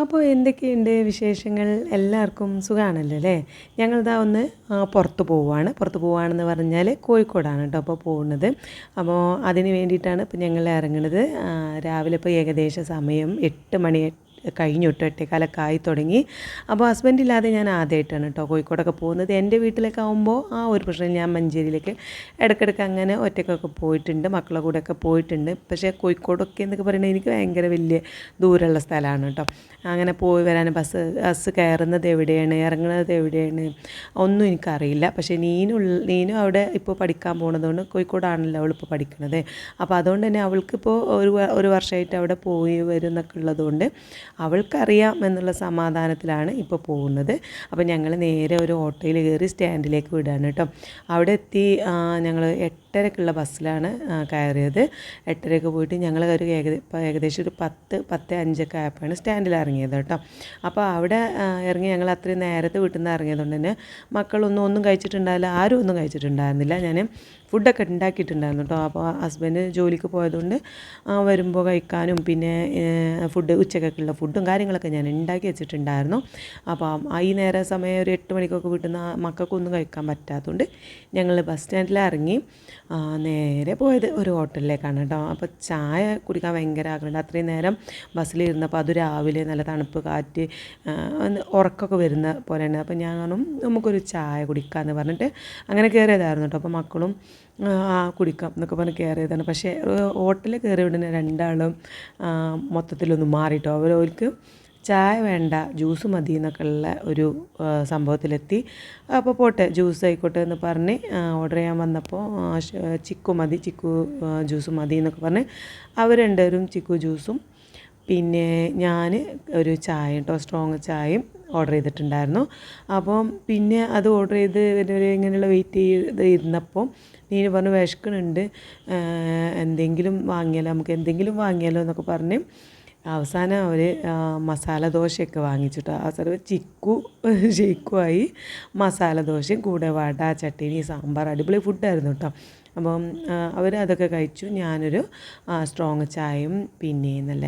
അപ്പോൾ എന്തൊക്കെയുണ്ട് വിശേഷങ്ങൾ? എല്ലാവർക്കും സുഖമാണല്ലോ അല്ലേ? ഞങ്ങളിതാ ഒന്ന് പുറത്ത് പോവുകയാണ് പുറത്ത് പോവുകയാണെന്ന് പറഞ്ഞാൽ കോഴിക്കോടാണ് കേട്ടോ അപ്പോൾ പോകുന്നത്. അപ്പോൾ അതിന് വേണ്ടിയിട്ടാണ് ഇപ്പോൾ ഞങ്ങൾ ഇറങ്ങുന്നത് രാവിലെ ഇപ്പോൾ ഏകദേശം സമയം എട്ട് മണി കഴിഞ്ഞു തൊട്ട് എട്ടേക്കാലൊക്കെ തുടങ്ങി. അപ്പോൾ ഹസ്ബൻഡ് ഇല്ലാതെ ഞാൻ ആദ്യമായിട്ടാണ് കേട്ടോ കോഴിക്കോടൊക്കെ പോകുന്നത്. എന്റെ വീട്ടിലൊക്കെ ആകുമ്പോൾ ആ ഒരു പ്രശ്നം ഞാൻ മഞ്ചേരിയിലേക്ക് ഇടയ്ക്കിടയ്ക്ക് അങ്ങനെ ഒറ്റയ്ക്കൊക്കെ പോയിട്ടുണ്ട്. മക്കളെ കൂടെയൊക്കെ പോയിട്ടുണ്ട്. പക്ഷേ കോഴിക്കോടൊക്കെ എന്നൊക്കെ പറയുന്നത് എനിക്ക് ഭയങ്കര വലിയ ദൂരമുള്ള സ്ഥലമാണ് കേട്ടോ. അങ്ങനെ പോയി വരാൻ ബസ് ബസ് കയറുന്നത് എവിടെയാണ് ഇറങ്ങുന്നത് എവിടെയാണ് ഒന്നും എനിക്കറിയില്ല. പക്ഷേ നീനുള്ള നീനും അവിടെ ഇപ്പോൾ പഠിക്കാൻ പോണതുകൊണ്ട് കോഴിക്കോടാണല്ലോ അവളിപ്പോൾ പഠിക്കുന്നത് അപ്പോൾ അതുകൊണ്ട് തന്നെ അവൾക്കിപ്പോൾ ഒരു ഒരു വർഷമായിട്ട് അവിടെ പോയി വരും എന്നൊക്കെ ഉള്ളതുകൊണ്ട് അവൾക്കറിയാം എന്നുള്ള സമാധാനത്തിലാണ് ഇപ്പോൾ പോകുന്നത്. അപ്പോൾ ഞങ്ങൾ നേരെ ഒരു ഓട്ടോയിൽ കയറി സ്റ്റാൻഡിലേക്ക് വിടാണ് കേട്ടോ. അവിടെ എത്തി ഞങ്ങൾ എട്ടരക്കുള്ള ബസ്സിലാണ് കയറിയത്. എട്ടരയ്ക്ക് പോയിട്ട് ഞങ്ങൾ ഒരു ഏകദേശം ഏകദേശം ഒരു പത്ത് പത്ത് അഞ്ചൊക്കെ ആയപ്പോഴാണ് സ്റ്റാൻഡിൽ ഇറങ്ങിയത് കേട്ടോ. അപ്പോൾ അവിടെ ഇറങ്ങി ഞങ്ങൾ അത്രയും നേരത്തെ വീട്ടിൽ നിന്ന് ഇറങ്ങിയതുകൊണ്ട് തന്നെ മക്കളൊന്നും ഒന്നും കഴിച്ചിട്ടുണ്ടായില്ല ആരും ഒന്നും കഴിച്ചിട്ടുണ്ടായിരുന്നില്ല. ഞാൻ ഫുഡൊക്കെ ഉണ്ടാക്കിയിട്ടുണ്ടായിരുന്നു കേട്ടോ. അപ്പോൾ ഹസ്ബൻഡ് ജോലിക്ക് പോയതുകൊണ്ട് വരുമ്പോൾ കഴിക്കാനും പിന്നെ ഫുഡ് ഉച്ചക്കൊക്കെയുള്ള ഫുഡും കാര്യങ്ങളൊക്കെ ഞാൻ ഉണ്ടാക്കി വെച്ചിട്ടുണ്ടായിരുന്നു. അപ്പോൾ ഈ നേരെ സമയം ഒരു എട്ട് മണിക്കൊക്കെ വീട്ടിൽ നിന്ന് മക്കൾക്കൊന്നും കഴിക്കാൻ പറ്റാത്തതുകൊണ്ട് ഞങ്ങൾ ബസ് സ്റ്റാൻഡിൽ ഇറങ്ങി നേരെ പോയത് ഒരു ഹോട്ടലിലേക്കാണ് കേട്ടോ. അപ്പോൾ ചായ കുടിക്കാൻ ഭയങ്കര ആഗ്രഹമുണ്ട്. അത്രയും നേരം ബസ്സിലിരുന്നപ്പോൾ അത് രാവിലെ നല്ല തണുപ്പ് കാറ്റ് ഉറക്കമൊക്കെ വരുന്ന പോലെയാണ്. അപ്പോൾ ഞാൻ നമുക്കൊരു ചായ കുടിക്കാമെന്ന് പറഞ്ഞിട്ട് അങ്ങനെ കയറിയതായിരുന്നു കേട്ടോ. അപ്പോൾ മക്കളും ആ കുടിക്കാം എന്നൊക്കെ പറഞ്ഞ് കയറിയതാണ്. പക്ഷേ ഹോട്ടലിൽ കയറിയ ഉടനെ രണ്ടാളും മൊത്തത്തിലൊന്ന് മാറിട്ടോ അവർ അവർക്ക് ചായ വേണ്ട ജ്യൂസ് മതി എന്നൊക്കെ ഉള്ള ഒരു സംഭവത്തിലെത്തി. അപ്പോൾ പോട്ടെ ജ്യൂസ് ആയിക്കോട്ടെ എന്ന് പറഞ്ഞ് ഓർഡർ ചെയ്യാൻ വന്നപ്പോൾ ചിക്കു മതി ചിക്കു ജ്യൂസ് മതി എന്നൊക്കെ പറഞ്ഞ് അവർ രണ്ടുപേരും ചിക്കു ജ്യൂസും പിന്നെ ഞാൻ ഒരു ചായ കേട്ടോ സ്ട്രോങ് ചായയും ഓർഡർ ചെയ്തിട്ടുണ്ടായിരുന്നു. അപ്പം പിന്നെ അത് ഓർഡർ ചെയ്ത് ഇങ്ങനെയുള്ള വെയിറ്റ് ചെയ്ത് ഇരുന്നപ്പോൾ നീ പറഞ്ഞു വിശക്കണുണ്ട് എന്തെങ്കിലും വാങ്ങിയാലോ? നമുക്ക് എന്തെങ്കിലും വാങ്ങിയാലോ എന്നൊക്കെ പറഞ്ഞ് അവസാനം അവർ മസാല ദോശയൊക്കെ വാങ്ങിച്ചിട്ട് അവസരം ചിക്കു ഷെയ്ക്കുമായി മസാല ദോശയും കൂടെ വട ചട്ടിനി സാമ്പാർ അടിപൊളി ഫുഡായിരുന്നു കേട്ടോ. അപ്പം അവർ അതൊക്കെ കഴിച്ചു. ഞാനൊരു സ്ട്രോങ് ചായയും പിന്നെ നല്ല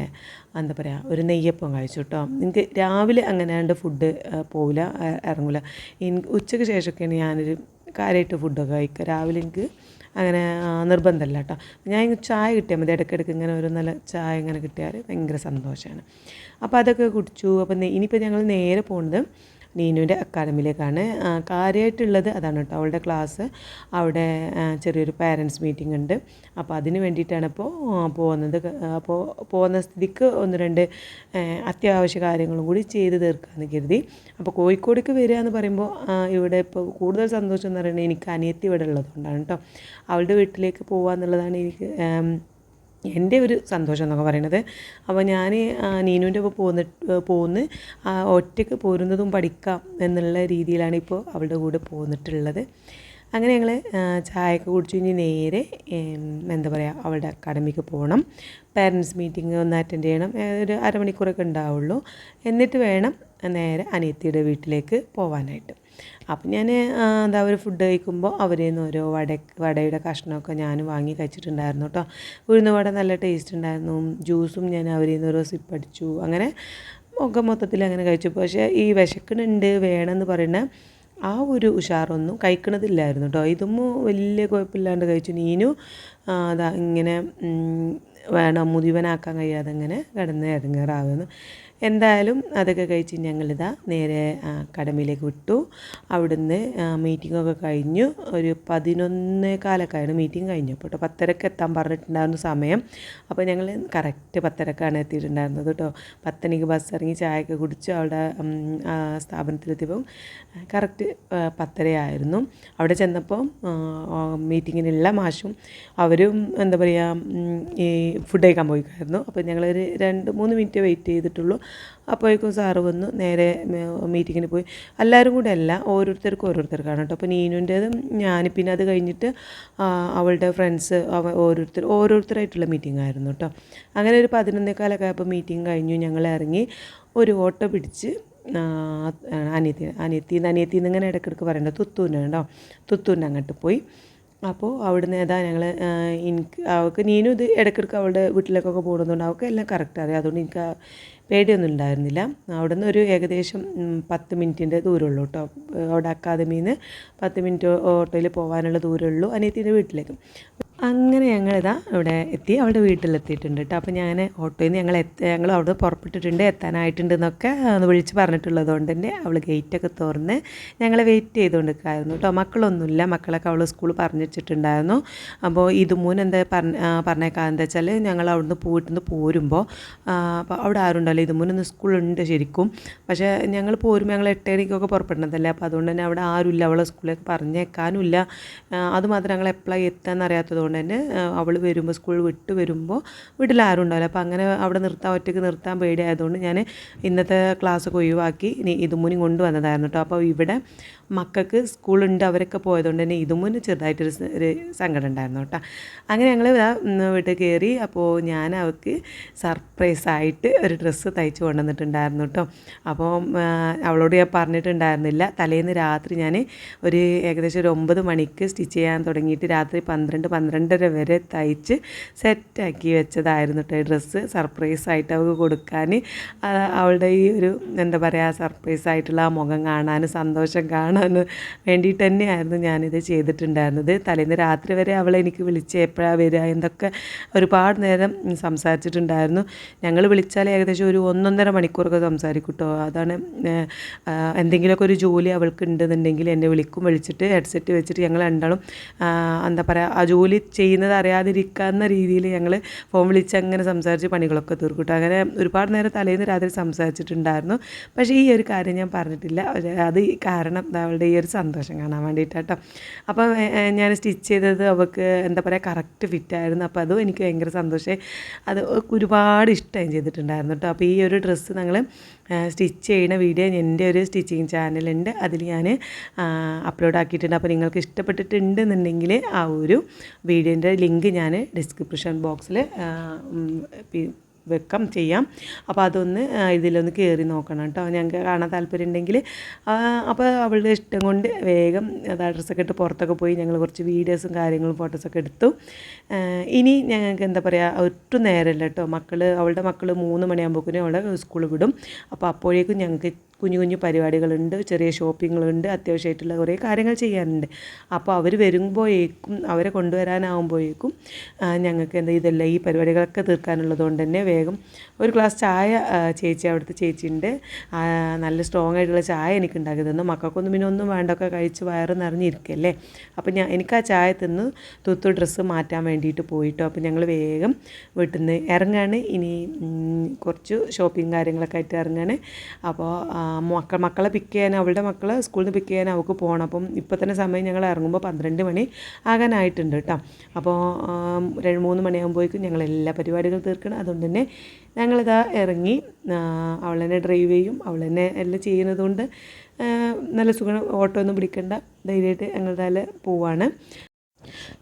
എന്താ പറയുക ഒരു നെയ്യപ്പം കഴിച്ചു കേട്ടോ. എനിക്ക് രാവിലെ അങ്ങനെ ഫുഡ് പോവില്ല ഇറങ്ങില്ല എനിക്ക് ഉച്ചയ്ക്ക് ശേഷമൊക്കെയാണ് ഞാനൊരു കാര്യമായിട്ട് ഫുഡൊക്കെ കഴിക്കുക രാവിലെ എനിക്ക് അങ്ങനെ നിർബന്ധമല്ല കേട്ടോ ഞാൻ ചായ കിട്ടിയാൽ മതി. ഇടയ്ക്കിടയ്ക്ക് ഇങ്ങനെ ഒരു നല്ല ചായ ഇങ്ങനെ കിട്ടിയാൽ ഭയങ്കര സന്തോഷമാണ് അപ്പോൾ അതൊക്കെ കുടിച്ചു. അപ്പം ഇനിയിപ്പോൾ ഞങ്ങൾ നേരെ പോകുന്നത് നീനുവിന്റെ അക്കാദമിയിലേക്കാണ്. കാര്യമായിട്ടുള്ളത് അതാണ് കേട്ടോ അവളുടെ ക്ലാസ്. അവിടെ ചെറിയൊരു പാരൻസ് മീറ്റിംഗ് ഉണ്ട്. അപ്പോൾ അതിന് വേണ്ടിയിട്ടാണ് ഇപ്പോൾ പോകുന്നത്. അപ്പോൾ പോകുന്ന സ്ഥിതിക്ക് ഒന്ന് രണ്ട് അത്യാവശ്യ കാര്യങ്ങളും കൂടി ചെയ്ത് തീർക്കാമെന്ന് കരുതി. അപ്പോൾ കോഴിക്കോടേക്ക് വരിക എന്ന് പറയുമ്പോൾ ഇവിടെ ഇപ്പോൾ കൂടുതൽ സന്തോഷം എന്ന് പറയുന്നത് എനിക്ക് അനിയത്തി ഇവിടെ ഉള്ളതുകൊണ്ടാണ് കേട്ടോ. അവളുടെ വീട്ടിലേക്ക് പോകുക എന്നുള്ളതാണ് എനിക്ക് എന്റെ ഒരു സന്തോഷം എന്നൊക്കെ പറയണത്. അപ്പോൾ ഞാൻ നീനുവിന്റെ ഒപ്പം പോന്ന് പോന്ന് ഒറ്റയ്ക്ക് പോരുന്നതും പഠിക്കാം എന്നുള്ള രീതിയിലാണ് ഇപ്പോൾ അവളുടെ കൂടെ പോന്നിട്ടുള്ളത്. അങ്ങനെ ഞങ്ങൾ ചായയൊക്കെ കുടിച്ചു കഴിഞ്ഞ് നേരെ എന്താ പറയുക അവളുടെ അക്കാഡമിക്ക് പോകണം. പാരൻസ് മീറ്റിംഗ് ഒന്ന് അറ്റൻഡ് ചെയ്യണം. ഒരു അരമണിക്കൂറൊക്കെ ഉണ്ടാവുള്ളൂ. എന്നിട്ട് വേണം നേരെ അനിയത്തിയുടെ വീട്ടിലേക്ക് പോകാനായിട്ട് അപ്പം ഞാൻ എന്താ ഒരു ഫുഡ് കഴിക്കുമ്പോൾ അവരിൽ നിന്ന് ഓരോ വട വടയുടെ കഷ്ണമൊക്കെ ഞാൻ വാങ്ങി കഴിച്ചിട്ടുണ്ടായിരുന്നു കേട്ടോ ഉഴുന്ന വട നല്ല ടേസ്റ്റ് ഉണ്ടായിരുന്നു. ജ്യൂസും ഞാൻ അവരിൽ നിന്ന് ഓരോ സിപ്പ് അടിച്ചു. അങ്ങനെ ഒക്കെ മൊത്തത്തിൽ അങ്ങനെ കഴിച്ചു. പക്ഷേ ഈ വിശക്കണുണ്ട് വേണമെന്ന് പറയുന്ന ആ ഒരു ഉഷാറൊന്നും കഴിക്കണതില്ലായിരുന്നു കേട്ടോ ഇതൊന്നും വലിയ കുഴപ്പമില്ലാണ്ട് കഴിച്ചു. നീനു അതാ ഇങ്ങനെ വേണം മുതിവനാക്കാൻ കഴിയാതെ ഇങ്ങനെ കിടന്ന് ഇറങ്ങാറാവുന്നു എന്തായാലും അതൊക്കെ കഴിച്ച് ഞങ്ങളിതാ നേരെ കടമയിലേക്ക് വിട്ടു. അവിടുന്ന് മീറ്റിങ്ങൊക്കെ കഴിഞ്ഞു. ഒരു പതിനൊന്നേ കാലൊക്കെയാണ് മീറ്റിംഗ് കഴിഞ്ഞപ്പോൾ കേട്ടോ പത്തരക്ക് എത്താൻ പറഞ്ഞിട്ടുണ്ടായിരുന്നു സമയം. അപ്പോൾ ഞങ്ങൾ കറക്റ്റ് പത്തരക്കാണ് എത്തിയിട്ടുണ്ടായിരുന്നത് കേട്ടോ പത്തണിക്ക് ബസ് ഇറങ്ങി ചായയൊക്കെ കുടിച്ച് അവിടെ സ്ഥാപനത്തിലെത്തിയപ്പം കറക്റ്റ് പത്തരയായിരുന്നു അവിടെ ചെന്നപ്പോൾ മീറ്റിങ്ങിനുള്ള മാഷും അവരും എന്താ പറയുക ഈ ഫുഡ് കഴിക്കാൻ പോയിക്കായിരുന്നു. അപ്പോൾ ഞങ്ങളൊരു രണ്ട് മൂന്ന് മിനിറ്റ് വെയിറ്റ് ചെയ്തിട്ടുള്ളൂ. അപ്പോഴേക്കും സാറ് വന്നു നേരെ മീറ്റിങ്ങിന് പോയി. എല്ലാവരും കൂടെ അല്ല ഓരോരുത്തർക്കും ഓരോരുത്തർക്കാണ് കേട്ടോ. അപ്പോൾ നീനുന്റേതും ഞാൻ പിന്നെ അത് കഴിഞ്ഞിട്ട് അവളുടെ ഫ്രണ്ട്സ് അവ ഓരോരുത്തർ ഓരോരുത്തരായിട്ടുള്ള മീറ്റിംഗ് ആയിരുന്നു കേട്ടോ. അങ്ങനെ ഒരു പതിനൊന്നേക്കാലൊക്കെ ആയപ്പോൾ മീറ്റിംഗ് കഴിഞ്ഞു ഞങ്ങൾ ഇറങ്ങി ഒരു ഓട്ടോ പിടിച്ച് അനിയത്തി അനിയത്തി അനിയത്തിന്ന് അനിയത്തിന്ന് ഇങ്ങനെ ഇടയ്ക്കിടയ്ക്ക് പറയണ്ട തുത്തൂന് കേട്ടോ. തുത്തൂന് അങ്ങോട്ട് പോയി. അപ്പോൾ അവിടുന്ന് ഏതാ ഞങ്ങൾ എനിക്ക് അവൾക്ക് നീനും ഇത് ഇടയ്ക്കിടയ്ക്ക് അവളുടെ വീട്ടിലേക്കൊക്കെ പോകുന്നതുകൊണ്ട് അവൾക്ക് എല്ലാം കറക്റ്റ് അറിയാം. അതുകൊണ്ട് എനിക്ക് പേടിയൊന്നും ഉണ്ടായിരുന്നില്ല. അവിടെ നിന്ന് ഒരു ഏകദേശം പത്ത് മിനിറ്റിന്റെ ദൂരമുള്ളൂ കേട്ടോ. അവിടെ അക്കാദമിയിൽ നിന്ന് പത്ത് മിനിറ്റ് ഓട്ടോയിൽ പോകാനുള്ള ദൂരമുള്ളൂ അനിയത്തിന്റെ വീട്ടിലേക്ക്. അങ്ങനെ ഞങ്ങളിതാ ഇവിടെ എത്തി അവളുടെ വീട്ടിലെത്തിയിട്ടുണ്ട് കേട്ടോ. അപ്പോൾ ഞാൻ ഓട്ടോയിൽ നിന്ന് ഞങ്ങൾ ഞങ്ങൾ അവിടെ പുറപ്പെട്ടിട്ടുണ്ട് എത്താനായിട്ടുണ്ട് എന്നൊക്കെ ഒന്ന് വിളിച്ച് പറഞ്ഞിട്ടുള്ളത് കൊണ്ട് തന്നെ അവൾ ഗേറ്റൊക്കെ തുറന്ന് ഞങ്ങളെ വെയിറ്റ് ചെയ്തുകൊണ്ട് നിൽക്കായിരുന്നു കേട്ടോ. മക്കളൊന്നുമില്ല മക്കളൊക്കെ അവൾ സ്കൂൾ പറഞ്ഞു വെച്ചിട്ടുണ്ടായിരുന്നു. അപ്പോൾ ഇതുമൂന്ന് എന്താ പറഞ്ഞ പറഞ്ഞേക്കാൻ എന്താ വെച്ചാൽ ഞങ്ങൾ അവിടുന്ന് പോയിട്ട് പോരുമ്പോൾ അപ്പോൾ അവിടെ ആരും ഇത് മുന്നേ സ്കൂളുണ്ട് ശരിക്കും. പക്ഷേ ഞങ്ങൾ പോരുമ്പോൾ ഞങ്ങൾ എട്ടേണിക്കൊക്കെ പുറപ്പെടുന്നതല്ലേ? അപ്പോൾ അതുകൊണ്ട് തന്നെ അവിടെ ആരുമില്ല അവളെ സ്കൂളിലേക്ക് പറഞ്ഞേക്കാനുമില്ല. അതുമാത്രം ഞങ്ങൾ എപ്പോഴാണ് എത്താൻ അറിയാത്തത് കൊണ്ട് തന്നെ അവൾ വരുമ്പോൾ സ്കൂൾ വിട്ട് വരുമ്പോൾ വീട്ടിൽ ആരും ഉണ്ടാവില്ല. അപ്പോൾ അങ്ങനെ അവിടെ നിർത്താൻ ഒറ്റയ്ക്ക് നിർത്താൻ പേടിയായതുകൊണ്ട് ഞാൻ ഇന്നത്തെ ക്ലാസ്സൊക്കെ ഒഴിവാക്കി ഇനി ഇതുമുനി കൊണ്ടുവന്നതായിരുന്നു കേട്ടോ. അപ്പോൾ ഇവിടെ മക്കൾക്ക് സ്കൂളുണ്ട് അവരൊക്കെ പോയതുകൊണ്ട് തന്നെ ഇതും മുന്നേ ചെറുതായിട്ടൊരു ഒരു സങ്കടം ഉണ്ടായിരുന്നു കേട്ടോ. അങ്ങനെ ഞങ്ങൾ വീട്ടിൽ കയറി അപ്പോൾ ഞാൻ അവൾക്ക് സർപ്രൈസായിട്ട് ഒരു ഡ്രസ്സ് തയ്ച്ച് കൊണ്ടുവന്നിട്ടുണ്ടായിരുന്നു കേട്ടോ. അപ്പോൾ അവളോട് ഞാൻ പറഞ്ഞിട്ടുണ്ടായിരുന്നില്ല. തലേന്ന് രാത്രി ഞാൻ ഒരു ഏകദേശം ഒരു ഒമ്പത് മണിക്ക് സ്റ്റിച്ച് ചെയ്യാൻ തുടങ്ങിയിട്ട് രാത്രി പന്ത്രണ്ട് പന്ത്രണ്ടര വരെ തയ്ച്ച് സെറ്റാക്കി വെച്ചതായിരുന്നു കേട്ടോ ഡ്രസ്സ് സർപ്രൈസായിട്ട് അവൾക്ക് കൊടുക്കാൻ അവളുടെ ഈ ഒരു എന്താ പറയുക സർപ്രൈസായിട്ടുള്ള ആ മുഖം കാണാൻ സന്തോഷം കാണാൻ വേണ്ടിയിട്ട് തന്നെയായിരുന്നു ഞാനിത് ചെയ്തിട്ടുണ്ടായിരുന്നത്. തലേന്ന് രാത്രി വരെ അവളെ എനിക്ക് വിളിച്ച് എപ്പോഴാണ് വരിക എന്തൊക്കെ ഒരുപാട് നേരം സംസാരിച്ചിട്ടുണ്ടായിരുന്നു. ഞങ്ങൾ വിളിച്ചാൽ ഏകദേശം ഒരു ഒന്നൊന്നര മണിക്കൂറൊക്കെ സംസാരിക്കും കേട്ടോ അതാണ് എന്തെങ്കിലുമൊക്കെ ഒരു ജോലി അവൾക്ക് ഉണ്ടെന്നുണ്ടെങ്കിൽ എന്നെ വിളിക്കും വിളിച്ചിട്ട് ഹെഡ്സെറ്റ് വെച്ചിട്ട് ഞങ്ങൾ രണ്ടാളും എന്താ പറയുക ആ ജോലി ചെയ്യുന്നത് അറിയാതിരിക്കാവുന്ന രീതിയിൽ ഞങ്ങൾ ഫോൺ വിളിച്ച് അങ്ങനെ സംസാരിച്ച് പണികളൊക്കെ തീർക്കും അങ്ങനെ ഒരുപാട് നേരം തലേന്ന് രാത്രി സംസാരിച്ചിട്ടുണ്ടായിരുന്നു. പക്ഷേ ഈ ഒരു കാര്യം ഞാൻ പറഞ്ഞിട്ടില്ല. അത് കാരണം അവളുടെ ഈ ഒരു സന്തോഷം കാണാൻ വേണ്ടിയിട്ടാട്ടോ. അപ്പം ഏ, ഏ, ഞാൻ സ്റ്റിച്ച് ചെയ്തത് അവൾക്ക് എന്താ പറയുക കറക്റ്റ് ഫിറ്റായിരുന്നു അപ്പോൾ അതും എനിക്ക് ഭയങ്കര സന്തോഷമായി അത് ഒരുപാട് ഇഷ്ടം ചെയ്തിട്ടുണ്ടായിരുന്നു കേട്ടോ അപ്പോൾ ഈ ഒരു ഡ്രസ്സ് ഞങ്ങൾ സ്റ്റിച്ച് ചെയ്യുന്ന വീഡിയോ എന്റെ ഒരു സ്റ്റിച്ചിങ് ചാനലുണ്ട്. അതിൽ ഞാൻ അപ്ലോഡ് ആക്കിയിട്ടുണ്ട്. അപ്പോൾ നിങ്ങൾക്ക് ഇഷ്ടപ്പെട്ടിട്ടുണ്ടെന്നുണ്ടെങ്കിൽ ആ ഒരു വീഡിയോന്റെ ലിങ്ക് ഞാൻ ഡിസ്ക്രിപ്ഷൻ ബോക്സിൽ വെക്കാം ചെയ്യാം. അപ്പോൾ അതൊന്ന് ഇതിലൊന്ന് കയറി നോക്കണം കേട്ടോ. ഞങ്ങൾക്ക് കാണാൻ താല്പര്യം ഉണ്ടെങ്കിൽ അപ്പോൾ അവളുടെ ഇഷ്ടം കൊണ്ട് വേഗം അത് അഡ്രസ്സൊക്കെ ഇട്ട് പുറത്തൊക്കെ പോയി ഞങ്ങൾ കുറച്ച് വീഡിയോസും കാര്യങ്ങളും ഫോട്ടോസൊക്കെ എടുത്തു. ഇനി ഞങ്ങൾക്ക് എന്താ പറയുക ഒട്ടും നേരമില്ല കേട്ടോ. മക്കൾ അവളുടെ മക്കൾ മൂന്ന് മണിയാകുമ്പോഴേക്കും അവളെ സ്കൂൾ വിടും. അപ്പോൾ അപ്പോഴേക്കും ഞങ്ങൾക്ക് കുഞ്ഞു കുഞ്ഞു പരിപാടികളുണ്ട് ചെറിയ ഷോപ്പിങ്ങുകളുണ്ട് അത്യാവശ്യമായിട്ടുള്ള കുറേ കാര്യങ്ങൾ ചെയ്യാനുണ്ട്. അപ്പോൾ അവർ വരുമ്പോഴേക്കും അവരെ കൊണ്ടുവരാനാവുമ്പോഴേക്കും ഞങ്ങൾക്ക് എന്താ ഇതെല്ലാം ഈ പരിപാടികളൊക്കെ തീർക്കാനുള്ളതുകൊണ്ട് തന്നെ വേഗം ഒരു ഗ്ലാസ് ചായ ചേച്ചി അവിടുത്തെ ചേച്ചിയുണ്ട്. നല്ല സ്ട്രോങ് ആയിട്ടുള്ള ചായ എനിക്ക് ഉണ്ടാക്കി തന്നു. മക്കൾക്കൊന്നും പിന്നെ ഒന്നും വേണ്ടൊക്കെ കഴിച്ച് വയറ് നിറഞ്ഞിരിക്കല്ലേ? അപ്പോൾ ഞാൻ എനിക്ക് ആ ചായ തിന്ന് തുത്തു ഡ്രസ്സ് മാറ്റാൻ വേണ്ടിയിട്ട് പോയിട്ടോ. അപ്പോൾ ഞങ്ങൾ വേഗം വീട്ടിൽ നിന്ന് ഇറങ്ങാണ്. ഇനി കുറച്ച് ഷോപ്പിംഗ് കാര്യങ്ങളൊക്കെ ആയിട്ട് ഇറങ്ങാണ്. അപ്പോൾ മക്ക മക്കളെ പിക്ക് ചെയ്യാൻ അവളുടെ മക്കളെ സ്കൂളിൽ നിന്ന് പിക്ക് ചെയ്യാൻ അവൾക്ക് പോകണം അപ്പം ഇപ്പോൾ തന്നെ സമയം ഞങ്ങൾ ഇറങ്ങുമ്പോൾ പന്ത്രണ്ട് മണി ആകാനായിട്ടുണ്ട് കേട്ടോ അപ്പോൾ രണ്ട് മൂന്ന് മണിയാകുമ്പോഴേക്കും ഞങ്ങൾ എല്ലാ പരിപാടികളും തീർക്കണം. അതുകൊണ്ട് തന്നെ ഞങ്ങളിതാ ഇറങ്ങി അവൾ തന്നെ ഡ്രൈവ് ചെയ്യും. അവൾ തന്നെ എല്ലാം ചെയ്യുന്നതുകൊണ്ട് നല്ല സുഖം ഓട്ടോ ഒന്നും പിടിക്കണ്ട. ധൈര്യമായിട്ട് ഞങ്ങളുടെ പോവാണ്.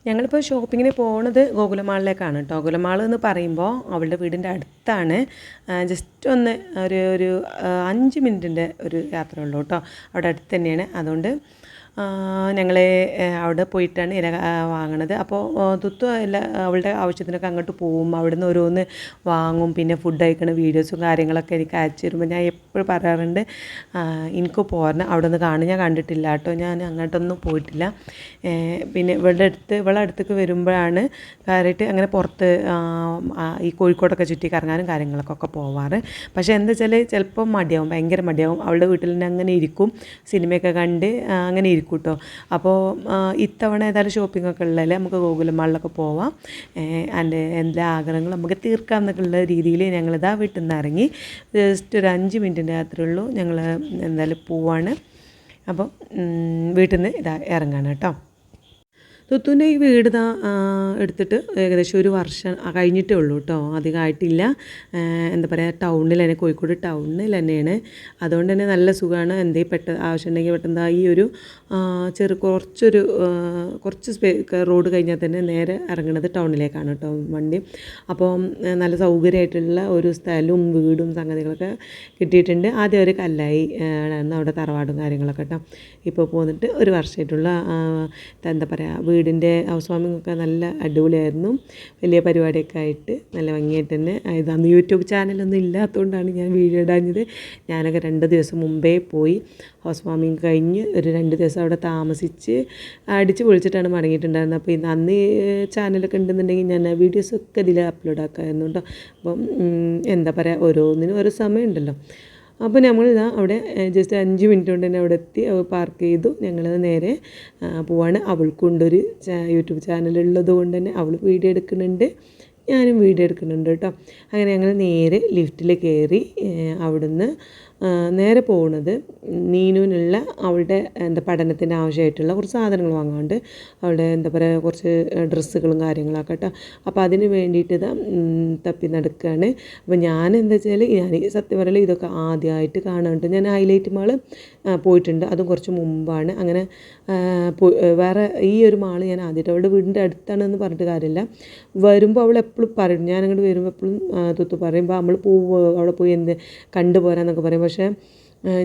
ഞങ്ങളിപ്പോൾ ഷോപ്പിങ്ങിന് പോണത് ഗോകുലമാളിലേക്കാണ് കേട്ടോ ഗോകുലമാൾ എന്ന് പറയുമ്പോൾ അവളുടെ വീടിന്റെ അടുത്താണ്. ജസ്റ്റ് ഒന്ന് ഒരു ഒരു അഞ്ച് മിനിറ്റിന്റെ ഒരു യാത്രയുള്ളൂ കേട്ടോ അവിടെ അടുത്ത് തന്നെയാണ്. അതുകൊണ്ട് ഞങ്ങൾ അവിടെ പോയിട്ടാണ് ഇല വാങ്ങണത്. അപ്പോൾ തുത്തു എല്ലാ അവളുടെ ആവശ്യത്തിനൊക്കെ അങ്ങോട്ട് പോവും. അവിടുന്ന് ഓരോന്ന് വാങ്ങും. പിന്നെ ഫുഡ് കഴിക്കണ വീഡിയോസും കാര്യങ്ങളൊക്കെ എനിക്ക് അയച്ചു തരുമ്പോൾ ഞാൻ എപ്പോഴും പറയാറുണ്ട് എനിക്ക് പോരണം. അവിടെ നിന്ന് കാണും. ഞാൻ കണ്ടിട്ടില്ല കേട്ടോ. ഞാൻ അങ്ങോട്ടൊന്നും പോയിട്ടില്ല. പിന്നെ ഇവളുടെ അടുത്ത് ഇവളുടെ അടുത്തേക്ക് വരുമ്പോഴാണ് കയറിയിട്ട് അങ്ങനെ പുറത്ത് ഈ കോഴിക്കോടൊക്കെ ചുറ്റി കറങ്ങാനും കാര്യങ്ങൾക്കൊക്കെ പോവാറ്. പക്ഷേ എന്താ വെച്ചാൽ ചിലപ്പോൾ മടിയാവും. ഭയങ്കര മടിയാവും. അവളുടെ വീട്ടിൽ തന്നെ അങ്ങനെ ഇരിക്കും. സിനിമയൊക്കെ കണ്ട് അങ്ങനെ ഇരിക്കും. കേട്ടോ അപ്പോൾ ഇത്തവണ ഏതായാലും ഷോപ്പിംഗ് ഒക്കെ ഉള്ളതല്ലേ? നമുക്ക് ഗോകുലം മാളിലൊക്കെ പോവാം. എന്റെ എല്ലാ ആഗ്രഹങ്ങളും നമുക്ക് തീർക്കാം എന്നൊക്കെയുള്ള രീതിയിൽ ഞങ്ങളിതാ വീട്ടിൽ നിന്ന് ഇറങ്ങി ജസ്റ്റ് ഒരു അഞ്ച് മിനിറ്റിന്റെ യാത്രയുള്ളൂ ഞങ്ങൾ എന്തായാലും പോവാണ്. അപ്പം ഉം, വീട്ടിൽ നിന്ന് ഇതാ ഇറങ്ങാണ് കേട്ടോ. തുത്തുവിന്റെ ഈ വീട് ഇതാ എടുത്തിട്ട് ഏകദേശം ഒരു വർഷം കഴിഞ്ഞിട്ടേ ഉള്ളൂ കേട്ടോ. അധികമായിട്ടില്ല. എന്താ പറയുക ടൗണിൽ തന്നെ കോഴിക്കോട് ടൗണിൽ തന്നെയാണ്. അതുകൊണ്ട് തന്നെ നല്ല സുഖമാണ്. എന്തേ പെട്ട ആവശ്യമുണ്ടെങ്കിൽ പെട്ടെന്ന് ഈ ഒരു ചെറു കുറച്ചൊരു കുറച്ച് സ്പേ റോഡ് കഴിഞ്ഞാൽ തന്നെ നേരെ ഇറങ്ങുന്നത് ടൗണിലേക്കാണ് കേട്ടോ വണ്ടി. അപ്പോൾ നല്ല സൗകര്യമായിട്ടുള്ള ഒരു സ്ഥലവും വീടും സംഗതികളൊക്കെ കിട്ടിയിട്ടുണ്ട്. ആദ്യം ഒരു കല്ലായി അവിടെ തറവാടും കാര്യങ്ങളൊക്കെ കേട്ടോ. ഇപ്പോൾ പോന്നിട്ട് ഒരു വർഷമായിട്ടുള്ള എന്താ പറയുക വീടിന്റെ ഹൗസ് വാമിംഗ് ഒക്കെ നല്ല അടിപൊളിയായിരുന്നു. വലിയ പരിപാടിയൊക്കെ ആയിട്ട് നല്ല ഭംഗിയായിട്ട് തന്നെ ഇത് അന്ന് യൂട്യൂബ് ചാനലൊന്നും ഇല്ലാത്തതുകൊണ്ടാണ് ഞാൻ വീഡിയോ ഇടാഞ്ഞത്. ഞാനൊക്കെ രണ്ട് ദിവസം മുമ്പേ പോയി. ഹൗസ് വാമിംഗ് കഴിഞ്ഞ് ഒരു രണ്ട് ദിവസം അവിടെ താമസിച്ച് അടിച്ച് പൊളിച്ചിട്ടാണ് മടങ്ങിയിട്ടുണ്ടായിരുന്നത്. അപ്പോൾ ഇന്ന് അന്ന് ചാനലൊക്കെ ഉണ്ടെന്നുണ്ടെങ്കിൽ ഞാൻ വീഡിയോസൊക്കെ ഇതിൽ അപ്ലോഡ് ആക്കാമായിരുന്നു കേട്ടോ. അപ്പം എന്താ പറയുക ഓരോന്നിനും ഓരോ സമയമുണ്ടല്ലോ. അപ്പോൾ നമ്മൾ ഇതാ അവിടെ ജസ്റ്റ് അഞ്ച് മിനിറ്റ് കൊണ്ട് തന്നെ അവിടെ എത്തി. പാർക്ക് ചെയ്തു. ഞങ്ങൾ നേരെ പോവാണ്. അവൾക്കുണ്ടൊരു യൂട്യൂബ് ചാനലുള്ളത് കൊണ്ട് തന്നെ അവൾ വീഡിയോ എടുക്കുന്നുണ്ട്. ഞാനും വീഡിയോ എടുക്കുന്നുണ്ട് കേട്ടോ. അങ്ങനെ ഞങ്ങൾ നേരെ ലിഫ്റ്റിൽ കയറി അവിടുന്ന് നേരെ പോകുന്നത് നീനുവിനുള്ള അവളുടെ എന്താ പഠനത്തിന്റെ ആവശ്യമായിട്ടുള്ള കുറച്ച് സാധനങ്ങൾ വാങ്ങാണ്ട് അവളുടെ എന്താ പറയുക കുറച്ച് ഡ്രസ്സുകളും കാര്യങ്ങളൊക്കെ കേട്ടോ. അപ്പോൾ അതിന് വേണ്ടിയിട്ട് തപ്പി നടക്കുകയാണ് അപ്പോൾ ഞാൻ എന്താ വെച്ചാൽ ഞാൻ സത്യം പറയല ഇതൊക്കെ ആദ്യമായിട്ട് കാണാണ്ട് ഞാൻ ഹൈലൈറ്റ് മാൾ പോയിട്ടുണ്ട്. അതും കുറച്ച് മുമ്പാണ്. അങ്ങനെ വേറെ ഈ ഒരു മാൾ ഞാൻ ആദ്യമായിട്ട് അവളുടെ വീടിന്റെ അടുത്താണെന്ന് പറഞ്ഞിട്ട് കാര്യമില്ല. വരുമ്പോൾ അവൾ എപ്പോഴും പറയും. ഞാനങ്ങോട്ട് വരുമ്പോൾ എപ്പോഴും പറയും. പറയുമ്പോൾ നമ്മൾ പോവുക അവിടെ പോയി എന്ത് കണ്ടുപോരാന്നൊക്കെ പറയും. പക്ഷേ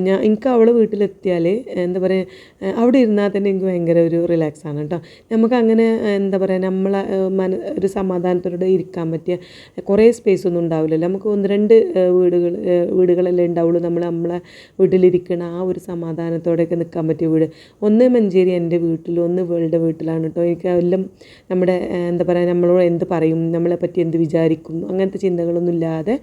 ഞാൻ എനിക്ക് അവളെ വീട്ടിലെത്തിയാൽ എന്താ പറയുക അവിടെ ഇരുന്നാൽ തന്നെ എനിക്ക് ഭയങ്കര ഒരു റിലാക്സ് ആണ് കേട്ടോ. നമുക്ക് അങ്ങനെ എന്താ പറയുക നമ്മളെ മന ഒരു സമാധാനത്തോടെ ഇരിക്കാൻ പറ്റിയ കുറേ സ്പേസ് ഒന്നും ഉണ്ടാവില്ലല്ലോ. നമുക്ക് ഒന്ന് രണ്ട് വീടുകൾ വീടുകളല്ലേ ഉണ്ടാവുള്ളൂ. നമ്മൾ നമ്മളെ വീട്ടിലിരിക്കണ ആ ഒരു സമാധാനത്തോടെയൊക്കെ നിൽക്കാൻ പറ്റിയ വീട്. ഒന്ന് മഞ്ചേരി എന്റെ വീട്ടിൽ ഒന്ന് വേൾഡ് വീട്ടിലാണ് കേട്ടോ. എനിക്ക് എല്ലാം നമ്മുടെ എന്താ പറയുക നമ്മളോട് എന്ത് പറയും നമ്മളെ പറ്റി എന്ത് വിചാരിക്കും അങ്ങനത്തെ ചിന്തകളൊന്നും ഇല്ലാതെ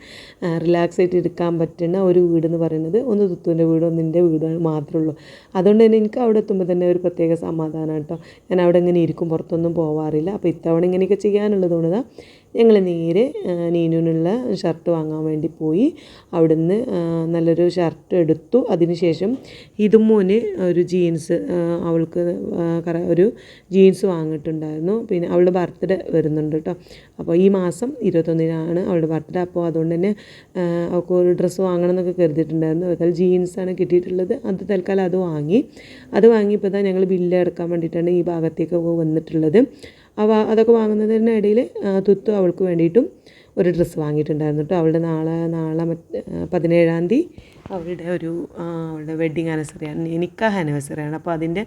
റിലാക്സ് ആയിട്ട് ഇരിക്കാൻ പറ്റുന്ന ഒരു വീടെന്ന് പറയുന്നത് ഒന്ന് തുത്തുവിന്റെ വീടോ നിന്റെ വീടോ മാത്രമേ ഉള്ളൂ. അതുകൊണ്ട് തന്നെ എനിക്ക് അവിടെ എത്തുമ്പോൾ തന്നെ ഒരു പ്രത്യേക സമാധാനം കേട്ടോ. ഞാൻ അവിടെ ഇങ്ങനെ ഇരിക്കും പുറത്തൊന്നും പോവാറില്ല. അപ്പോൾ ഇത്തവണ ഇങ്ങനെയൊക്കെ ചെയ്യാനുള്ളത് കൊണ്ട് ഞങ്ങൾ നേരെ നീനുവിനുള്ള ഷർട്ട് വാങ്ങാൻ വേണ്ടി പോയി. അവിടുന്ന് നല്ലൊരു ഷർട്ട് എടുത്തു. അതിനുശേഷം ഇതുമോന് ഒരു ജീൻസ് അവൾക്ക് ഒരു ജീൻസ് വാങ്ങിയിട്ടുണ്ടായിരുന്നു. പിന്നെ അവളുടെ ബർത്ത്ഡേ വരുന്നുണ്ട് കേട്ടോ. അപ്പോൾ ഈ മാസം ഇരുപത്തൊന്നിനാണ് അവളുടെ ബർത്ത്ഡേ. അപ്പോൾ അതുകൊണ്ട് തന്നെ അവൾക്ക് ഒരു ഡ്രസ്സ് വാങ്ങണം എന്നൊക്കെ കരുതിയിട്ടുണ്ടായിരുന്നു. അതായത് ജീൻസാണ് കിട്ടിയിട്ടുള്ളത്. അത് തൽക്കാലം അത് വാങ്ങി. അത് വാങ്ങിയപ്പോൾ തന്നെ ഞങ്ങൾ ബില്ല് എടുക്കാൻ വേണ്ടിയിട്ടാണ് ഈ ഭാഗത്തേക്ക് വന്നിട്ടുള്ളത്. അവ അതൊക്കെ വാങ്ങുന്നതിനിടയിൽ തുത്തു അവൾക്ക് വേണ്ടിയിട്ടും ഒരു ഡ്രസ്സ് വാങ്ങിയിട്ടുണ്ടായിരുന്നു കേട്ടോ. അവളുടെ നാളെ നാളെ പതിനേഴാം തീയതി അവളുടെ ഒരു അവളുടെ വെഡ്ഡിങ് ആനിവേഴ്സറിയാണ് നിക്കാഹ് ആനിവേഴ്സറിയാണ് അപ്പോൾ അതിന്റെ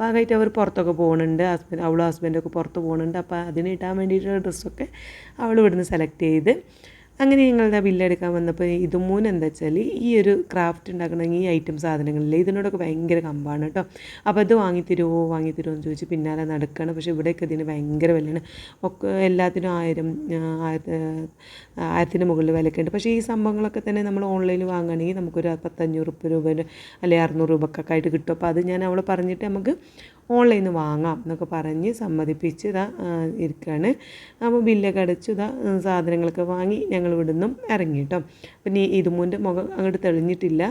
ഭാഗമായിട്ട് അവർ പുറത്തൊക്കെ പോകുന്നുണ്ട്. ഹസ്ബൻഡ് അവളും ഹസ്ബൻഡൊക്കെ പുറത്ത് പോകുന്നുണ്ട്. അപ്പോൾ അതിന് ഇടാൻ വേണ്ടിയിട്ടുള്ള ഡ്രസ്സൊക്കെ അവൾ ഇവിടുന്ന് സെലക്ട് ചെയ്ത് അങ്ങനെ ഞങ്ങളുടെ ബില്ലെടുക്കാൻ വന്നപ്പോൾ ഇതുമൂന്ന് എന്താ വെച്ചാൽ ഈ ഒരു ക്രാഫ്റ്റ് ഉണ്ടാക്കണമെങ്കിൽ ഈ ഐറ്റം സാധനങ്ങളില്ലേ ഇതിനോടൊക്കെ ഭയങ്കര കമ്പാണ് കേട്ടോ അപ്പോൾ അത് വാങ്ങിത്തരുമോ വാങ്ങിത്തരുമോ എന്ന് ചോദിച്ച് പിന്നാലെ നടക്കണം. പക്ഷേ ഇവിടെയൊക്കെ ഇതിന് ഭയങ്കര വിലയാണ്. ഒക്കെ എല്ലാത്തിനും ആയിരം ആയിരത്തിന് മുകളിൽ വിലക്കുണ്ട് പക്ഷേ ഈ സംഭവങ്ങളൊക്കെ തന്നെ നമ്മൾ ഓൺലൈനിൽ വാങ്ങുകയാണെങ്കിൽ നമുക്കൊരു പത്തഞ്ഞൂറ് രൂപ അല്ലെങ്കിൽ അറുന്നൂറ് രൂപക്കൊക്കെ ആയിട്ട് കിട്ടും. അപ്പോൾ അത് ഞാൻ അവൾ പറഞ്ഞിട്ട് നമുക്ക് ഓൺലൈനിൽ നിന്ന് വാങ്ങാം എന്നൊക്കെ പറഞ്ഞ് സമ്മതിപ്പിച്ച് ഇതാ ഇരിക്കുകയാണ് അപ്പോൾ ബില്ലൊക്കെ അടച്ചു ഇതാ സാധനങ്ങളൊക്കെ വാങ്ങി ഞങ്ങൾ ഇവിടുന്നും ഇറങ്ങി കേട്ടോ പിന്നെ ഇതുമൂന്റെ മുഖം അങ്ങോട്ട് തെളിഞ്ഞിട്ടില്ല.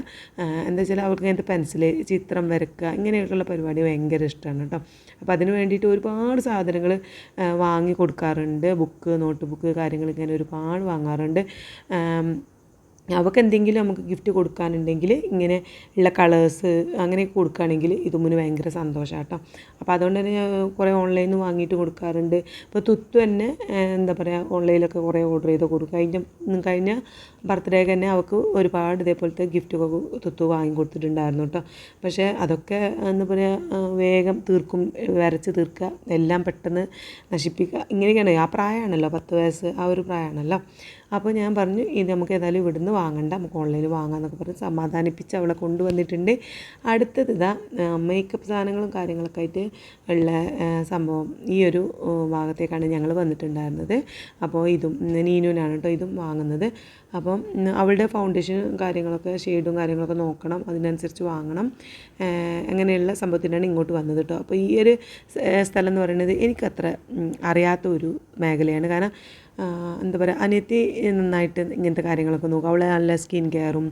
എന്താ വെച്ചാൽ അവർക്ക് ഇങ്ങനത്തെ പെൻസിൽ ചിത്രം വരക്കുക ഇങ്ങനെയൊക്കെയുള്ള പരിപാടി ഭയങ്കര ഇഷ്ടമാണ് കേട്ടോ. അപ്പോൾ അതിന് വേണ്ടിയിട്ട് ഒരുപാട് സാധനങ്ങൾ വാങ്ങി കൊടുക്കാറുണ്ട്. ബുക്ക് നോട്ട് ബുക്ക് കാര്യങ്ങൾ ഇങ്ങനെ ഒരുപാട് വാങ്ങാറുണ്ട്. അവൾക്ക് എന്തെങ്കിലും നമുക്ക് ഗിഫ്റ്റ് കൊടുക്കാനുണ്ടെങ്കിൽ ഇങ്ങനെ ഉള്ള കളേഴ്സ് അങ്ങനെ കൊടുക്കുകയാണെങ്കിൽ ഇതുമ്മിന് ഭയങ്കര സന്തോഷമാണ് കേട്ടോ അപ്പോൾ അതുകൊണ്ട് തന്നെ ഞാൻ കുറേ ഓൺലൈനിൽ നിന്ന് വാങ്ങിയിട്ട് കൊടുക്കാറുണ്ട്. ഇപ്പോൾ തുത്തു തന്നെ എന്താ പറയുക ഓൺലൈനിലൊക്കെ കുറേ ഓർഡർ ചെയ്ത് കൊടുക്കും. കഴിഞ്ഞ കഴിഞ്ഞ ബർത്ത്ഡേക്ക് തന്നെ അവൾക്ക് ഒരുപാട് ഇതേപോലത്തെ ഗിഫ്റ്റൊക്കെ തുത്തു വാങ്ങി കൊടുത്തിട്ടുണ്ടായിരുന്നു കേട്ടോ പക്ഷേ അതൊക്കെ എന്താ പറയുക വേഗം തീർക്കും വരച്ച് തീർക്കുക എല്ലാം പെട്ടെന്ന് നശിപ്പിക്കുക ഇങ്ങനെയൊക്കെയാണ്. ആ പ്രായമാണല്ലോ പത്ത് വയസ്സ് ആ ഒരു പ്രായമാണല്ലോ അപ്പോൾ ഞാൻ പറഞ്ഞു ഇത് നമുക്ക് ഏതായാലും ഇവിടുന്ന് വാങ്ങണ്ട. നമുക്ക് ഓൺലൈനിൽ വാങ്ങാമെന്നൊക്കെ പറഞ്ഞ് സമാധാനിപ്പിച്ച് അവളെ കൊണ്ടുവന്നിട്ടുണ്ട്. അടുത്തത് ഇതാ മേക്കപ്പ് സാധനങ്ങളും കാര്യങ്ങളൊക്കെ ആയിട്ട് ഉള്ള സംഭവം ഈ ഒരു ഭാഗത്തേക്കാണ് ഞങ്ങൾ വന്നിട്ടുണ്ടായിരുന്നത്. അപ്പോൾ ഇതും നീനുവിനാണ് കേട്ടോ ഇതും വാങ്ങുന്നത്. അപ്പം അവളുടെ ഫൗണ്ടേഷനും കാര്യങ്ങളൊക്കെ ഷെയ്ഡും കാര്യങ്ങളൊക്കെ നോക്കണം. അതിനനുസരിച്ച് വാങ്ങണം. അങ്ങനെയുള്ള സംഭവത്തിനാണ് ഇങ്ങോട്ട് വന്നത് കേട്ടോ അപ്പോൾ ഈ ഒരു സ്ഥലം എന്ന് പറയുന്നത് എനിക്കത്ര അറിയാത്ത ഒരു മേഖലയാണ്. കാരണം എന്താ പറയുക അനിയത്തി നന്നായിട്ട് ഇങ്ങനത്തെ കാര്യങ്ങളൊക്കെ നോക്കും. അവളെ നല്ല സ്കിൻ കെയറും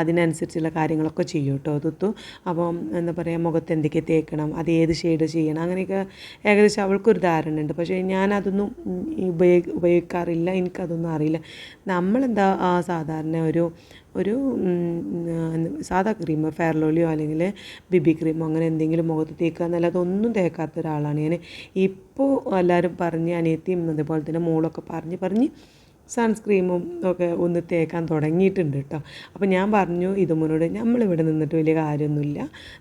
അതിനനുസരിച്ചുള്ള കാര്യങ്ങളൊക്കെ ചെയ്യും കേട്ടോ തുത്തു. അപ്പം എന്താ പറയുക മുഖത്ത് എന്തൊക്കെ തേക്കണം അത് ഏത് ഷെയ്ഡ് ചെയ്യണം അങ്ങനെയൊക്കെ ഏകദേശം അവൾക്കൊരു ധാരണ ഉണ്ട് പക്ഷേ ഞാനതൊന്നും ഉപയോഗ ഉപയോഗിക്കാറില്ല. എനിക്കതൊന്നും അറിയില്ല. നമ്മളെന്താ സാധാരണ ഒരു ഒരു സാധാ ക്രീം ഫെയർ ലോളിയോ അല്ലെങ്കിൽ ബിബി ക്രീമോ അങ്ങനെ എന്തെങ്കിലും മുഖത്ത് തേക്കുക എന്നല്ലാതെ ഒന്നും തേക്കാത്ത ഒരാളാണ് ഞാൻ ഇപ്പോൾ എല്ലാവരും പറഞ്ഞ് അനിയത്തിയും അതുപോലെ തന്നെ മോളൊക്കെ പറഞ്ഞ് പറഞ്ഞ് സൺസ്ക്രീമും ഒക്കെ ഒന്ന് തേക്കാൻ തുടങ്ങിയിട്ടുണ്ട് കേട്ടോ. അപ്പോൾ ഞാൻ പറഞ്ഞു ഇതുമുനോട് നമ്മളിവിടെ നിന്നിട്ട് വലിയ കാര്യമൊന്നുമില്ല.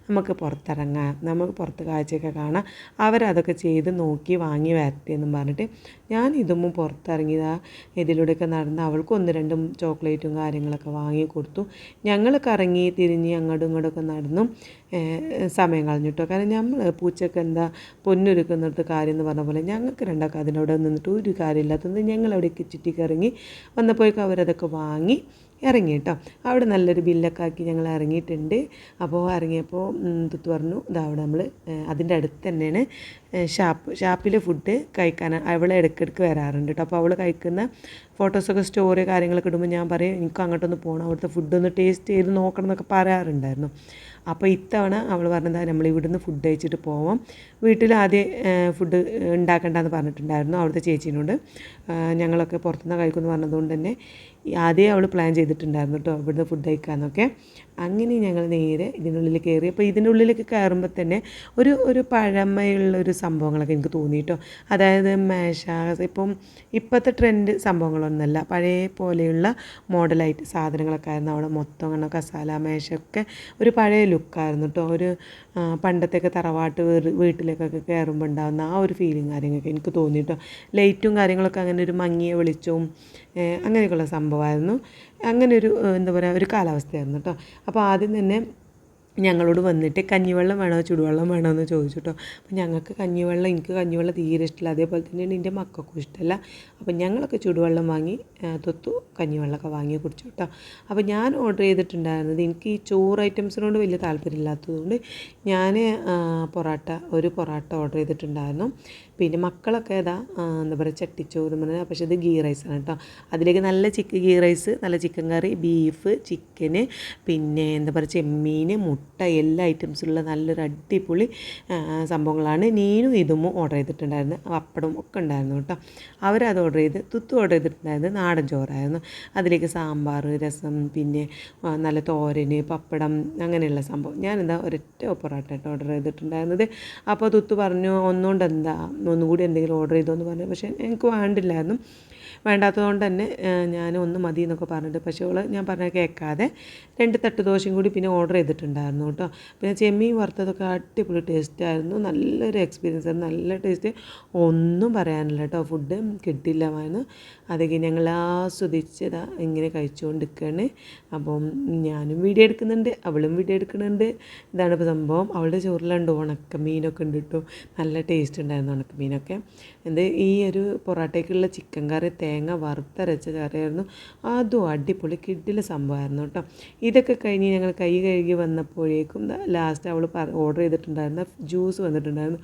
നമുക്ക് പുറത്തിറങ്ങാം. നമുക്ക് പുറത്ത് കാഴ്ചയൊക്കെ കാണാം. അവരതൊക്കെ ചെയ്ത് നോക്കി വാങ്ങി വരട്ടെ എന്നും പറഞ്ഞിട്ട് ഞാൻ ഇതുമ്പോൾ പുറത്തിറങ്ങിയതാ ഇതിലൂടെയൊക്കെ നടന്ന് അവൾക്ക് ഒന്ന് രണ്ടും ചോക്ലേറ്റും കാര്യങ്ങളൊക്കെ വാങ്ങി കൊടുത്തു. ഞങ്ങൾ കറങ്ങി തിരിഞ്ഞ് അങ്ങോട്ടും ഇങ്ങോട്ടൊക്കെ നടന്നും. സമയം കളഞ്ഞിട്ടോ? കാരണം നമ്മൾ പൂച്ചക്ക് എന്താ പൊന്നൊരുക്കുന്നിടത്ത് കാര്യം എന്ന് പറഞ്ഞ പോലെ ഞങ്ങൾക്ക് രണ്ടാൾക്ക് അതിനവിടെ നിന്നിട്ട് ഒരു കാര്യമില്ലാത്തത് ഞങ്ങൾ അവിടേക്ക് ചുറ്റിക്കിറങ്ങി വന്നപ്പോഴേക്കും അവരതൊക്കെ വാങ്ങി ഇറങ്ങി കേട്ടോ അവിടെ നല്ലൊരു ബില്ലൊക്കെ ആക്കി ഞങ്ങൾ ഇറങ്ങിയിട്ടുണ്ട്. അപ്പോൾ ഇറങ്ങിയപ്പോൾ തുത്ത് പറഞ്ഞു ഇതാ അവിടെ നമ്മൾ അതിന്റെ അടുത്ത് തന്നെയാണ് ഷാപ്പ് ഷാപ്പിലെ ഫുഡ് കഴിക്കാൻ അവൾ ഇടയ്ക്കിടയ്ക്ക് വരാറുണ്ട് കേട്ടോ. അപ്പോൾ അവൾ കഴിക്കുന്ന ഫോട്ടോസൊക്കെ സ്റ്റോറി കാര്യങ്ങളൊക്കെ ഇടുമ്പോൾ ഞാൻ പറയും എനിക്ക് അങ്ങോട്ടൊന്ന് പോകണം അവിടുത്തെ ഫുഡ് ഒന്ന് ടേസ്റ്റ് ചെയ്ത് നോക്കണം എന്നൊക്കെ പറയാറുണ്ടായിരുന്നു. അപ്പോൾ ഇത്തവണ അവൾ പറഞ്ഞത് നമ്മൾ ഇവിടുന്ന് ഫുഡ് കഴിച്ചിട്ട് പോവാം. വീട്ടിൽ ആദ്യം ഫുഡ് ഉണ്ടാക്കണ്ടെന്ന് പറഞ്ഞിട്ടുണ്ടായിരുന്നു അവിടുത്തെ ചേച്ചീനോട്. ഞങ്ങളൊക്കെ പുറത്തുനിന്ന് കഴിക്കുമെന്ന് പറഞ്ഞതുകൊണ്ട് തന്നെ ആദ്യം അവൾ പ്ലാൻ ചെയ്തിട്ടുണ്ടായിരുന്നു കേട്ടോ ഇവിടുന്ന് ഫുഡ് കഴിക്കാമെന്നൊക്കെ അങ്ങനെ ഞങ്ങൾ നേരെ ഇതിനുള്ളിൽ കയറി. അപ്പോൾ ഇതിന്റെ ഉള്ളിലേക്ക് കയറുമ്പോൾ തന്നെ ഒരു ഒരു പഴമയുള്ള ഒരു സംഭവങ്ങളൊക്കെ എനിക്ക് തോന്നി കേട്ടോ. അതായത് മേശ ഇപ്പം ഇപ്പോഴത്തെ ട്രെൻഡ് സംഭവങ്ങളൊന്നുമല്ല. പഴയ പോലെയുള്ള മോഡലായിട്ട് സാധനങ്ങളൊക്കെ ആയിരുന്നു അവിടെ. മൊത്തം കണ്ടോ കസാല മേശയൊക്കെ ഒരു പഴയ ലുക്കായിരുന്നു കേട്ടോ ഒരു പണ്ടത്തെയൊക്കെ തറവാട്ട് വീട് വീട്ടിലേക്കൊക്കെ കയറുമ്പോൾ ഉണ്ടാകുന്ന ആ ഒരു ഫീലിംഗ് കാര്യങ്ങളൊക്കെ എനിക്ക് തോന്നി കേട്ടോ ലൈറ്റും കാര്യങ്ങളൊക്കെ അങ്ങനെ ഒരു മങ്ങിയ വെളിച്ചവും അങ്ങനെയൊക്കെയുള്ള സംഭവമായിരുന്നു. അങ്ങനെ ഒരു എന്താ പറയുക ഒരു കാലാവസ്ഥയായിരുന്നു കേട്ടോ അപ്പോൾ ആദ്യം തന്നെ ഞങ്ങളോട് വന്നിട്ട് കഞ്ഞിവെള്ളം വേണോ ചുടുവെള്ളം വേണോ എന്ന് ചോദിച്ചു കേട്ടോ അപ്പോൾ ഞങ്ങൾക്ക് കഞ്ഞിവെള്ളം എനിക്ക് കഞ്ഞിവെള്ളം തീരെ ഇഷ്ടമില്ല അതേപോലെ തന്നെയാണ് എന്റെ മക്കൾക്കും ഇഷ്ടമല്ല അപ്പോൾ ഞങ്ങളൊക്കെ ചുടുവെള്ളം വാങ്ങി തൊത്തു കഞ്ഞിവെള്ളമൊക്കെ വാങ്ങി കുടിച്ചു കേട്ടോ അപ്പോൾ ഞാൻ ഓർഡർ ചെയ്തിട്ടുണ്ടായിരുന്നത് എനിക്ക് ഈ ചോറ് ഐറ്റംസിനോട് വലിയ താല്പര്യമില്ലാത്തതുകൊണ്ട് ഞാൻ പൊറോട്ട ഒരു പൊറോട്ട ഓർഡർ ചെയ്തിട്ടുണ്ടായിരുന്നു. പിന്നെ മക്കളൊക്കെ ഏതാ എന്താ പറയുക ചട്ടിച്ചോറ് പറഞ്ഞാൽ പക്ഷേ ഇത് ഗീ റൈസാണ് കേട്ടോ. അതിലേക്ക് നല്ല ചിക്കൻ ഗീ റൈസ് നല്ല ചിക്കൻ കറി ബീഫ് ചിക്കന് പിന്നെ എന്താ പറയുക ചെമ്മീൻ മുട്ട എല്ലാ ഐറ്റംസുള്ള നല്ലൊരു അടിപൊളി സംഭവങ്ങളാണ് നീനും ഇതും ഓർഡർ ചെയ്തിട്ടുണ്ടായിരുന്നു. പപ്പടവും ഒക്കെ ഉണ്ടായിരുന്നു കേട്ടോ. അവരത് ഓർഡർ ചെയ്ത് തുത്തു ഓർഡർ ചെയ്തിട്ടുണ്ടായിരുന്നു നാടൻ ചോറായിരുന്നു. അതിലേക്ക് സാമ്പാർ രസം പിന്നെ നല്ല തോരന് പപ്പടം അങ്ങനെയുള്ള സംഭവം. ഞാനെന്താ ഒരൊറ്റ പൊറോട്ട ഓർഡർ ചെയ്തിട്ടുണ്ടായിരുന്നത്. അപ്പോൾ തുത്തു പറഞ്ഞു ഒന്നുകൊണ്ട് എന്താ ഒന്നും കൂടി എന്തെങ്കിലും ഓർഡർ ചെയ്തോ എന്ന് പറഞ്ഞു. പക്ഷേ എനിക്ക് വേണ്ടില്ലായിരുന്നു. വേണ്ടാത്തതുകൊണ്ട് തന്നെ ഞാൻ ഒന്ന് മതി എന്നൊക്കെ പറഞ്ഞിട്ട് പക്ഷേ അവൾ ഞാൻ പറഞ്ഞ കേൾക്കാതെ രണ്ട് തട്ട് ദോശയും കൂടി പിന്നെ ഓർഡർ ചെയ്തിട്ടുണ്ടായിരുന്നു കേട്ടോ. പിന്നെ ചെമ്മീൻ വറുത്തതൊക്കെ അടിപൊളി ടേസ്റ്റ് ആയിരുന്നു. നല്ലൊരു എക്സ്പീരിയൻസ് ആയിരുന്നു. നല്ല ടേസ്റ്റ് ഒന്നും പറയാനില്ല കേട്ടോ. ഫുഡ് കിട്ടില്ലമായിരുന്നു അതൊക്കെ ഞങ്ങൾ ആസ്വദിച്ചതാ. ഇങ്ങനെ കഴിച്ചുകൊണ്ടിരിക്കുകയാണ്. അപ്പം ഞാനും വീഡിയോ എടുക്കുന്നുണ്ട് അവളും വീഡിയോ എടുക്കുന്നുണ്ട്. ഇതാണ് ഇപ്പോൾ സംഭവം. അവളുടെ ചോറിലുണ്ട് ഉണക്കമീനൊക്കെ ഉണ്ട് കേട്ടോ. നല്ല ടേസ്റ്റ് ഉണ്ടായിരുന്നു ഉണക്കമീനൊക്കെ. എന്ത് ഈ ഒരു പൊറോട്ടയ്ക്കുള്ള ചിക്കൻ കറി തേങ്ങ വറുത്തരച്ച കറിയായിരുന്നു. അതും അടിപൊളി കിഡിലെ സംഭവമായിരുന്നു കേട്ടോ. ഇതൊക്കെ കഴിഞ്ഞ് ഞങ്ങൾ കൈ കഴുകി വന്നപ്പോഴേക്കും ലാസ്റ്റ് അവൾ ഓർഡർ ചെയ്തിട്ടുണ്ടായിരുന്ന ജ്യൂസ് വന്നിട്ടുണ്ടായിരുന്നു.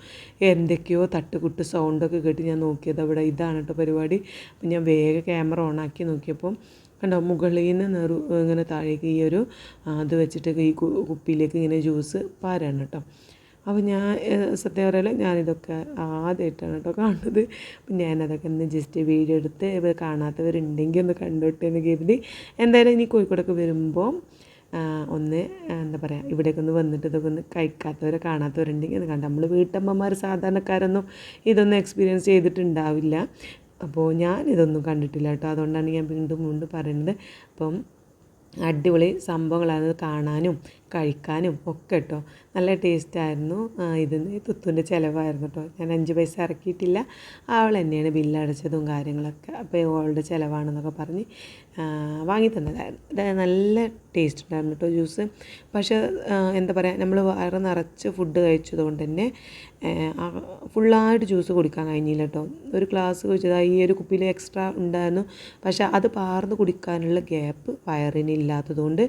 എന്തൊക്കെയോ തട്ടുകുട്ട് സൗണ്ടൊക്കെ കേട്ട് ഞാൻ നോക്കിയത് അവിടെ ഇതാണ് കേട്ടോ പരിപാടി. അപ്പം ഞാൻ വേഗം ക്യാമറ ഓൺ ആക്കി നോക്കിയപ്പം കണ്ടോ മുകളിൽ നിന്ന് നെറു ഇങ്ങനെ താഴേക്ക് ഈ ഒരു അത് വെച്ചിട്ട് ഈ കുപ്പിയിലേക്ക് ഇങ്ങനെ ജ്യൂസ് പാരാണ് കേട്ടോ. അപ്പോൾ ഞാൻ സത്യം പറയാലോ ഞാനിതൊക്കെ ആദ്യമായിട്ടാണ് കേട്ടോ കാണുന്നത്. അപ്പം ഞാനതൊക്കെ ഒന്ന് ജസ്റ്റ് വീഡിയോ എടുത്ത് ഇവർ കാണാത്തവരുണ്ടെങ്കിൽ ഒന്ന് കണ്ടോട്ടെ എന്ന് കരുതി. എന്തായാലും ഇനി കോഴിക്കോടൊക്കെ വരുമ്പോൾ ഒന്ന് എന്താ പറയുക ഇവിടേക്ക് ഒന്ന് വന്നിട്ട് ഇതൊക്കെ ഒന്ന് കഴിക്കാത്തവരെ കാണാത്തവരുണ്ടെങ്കിൽ ഒന്ന് കണ്ട. നമ്മൾ വീട്ടമ്മമാർ സാധാരണക്കാരൊന്നും ഇതൊന്നും എക്സ്പീരിയൻസ് ചെയ്തിട്ടുണ്ടാവില്ല. അപ്പോൾ ഞാൻ ഇതൊന്നും കണ്ടിട്ടില്ല കേട്ടോ. അതുകൊണ്ടാണ് ഞാൻ വീണ്ടും വീണ്ടും പറയുന്നത് അപ്പം അടിപൊളി സംഭവങ്ങളാണ് കാണാനും കഴിക്കാനും ഒക്കെ കേട്ടോ നല്ല ടേസ്റ്റായിരുന്നു ഇതിന് തുത്തുവിന്റെ ചിലവായിരുന്നു കേട്ടോ ഞാൻ അഞ്ച് പൈസ ഇറക്കിയിട്ടില്ല. അവൾ തന്നെയാണ് ബില്ലടച്ചതും കാര്യങ്ങളൊക്കെ. അപ്പോൾ ഓളുടെ ചിലവാണെന്നൊക്കെ പറഞ്ഞ് വാങ്ങി തന്നതായിരുന്നു. ഇത് നല്ല ടേസ്റ്റ് ഉണ്ടായിരുന്നു കേട്ടോ ജ്യൂസ് പക്ഷേ എന്താ പറയുക നമ്മൾ വയറ് നിറച്ച് ഫുഡ് കഴിച്ചതുകൊണ്ട് തന്നെ ഫുള്ളായിട്ട് ജ്യൂസ് കുടിക്കാൻ കഴിഞ്ഞില്ല കേട്ടോ ഒരു ഗ്ലാസ് കുടിച്ചത് ഈ ഒരു കുപ്പിയിൽ എക്സ്ട്രാ ഉണ്ടായിരുന്നു. പക്ഷേ അത് പാർന്ന് കുടിക്കാനുള്ള ഗ്യാപ്പ് വയറിന് ഇല്ലാത്തതുകൊണ്ട്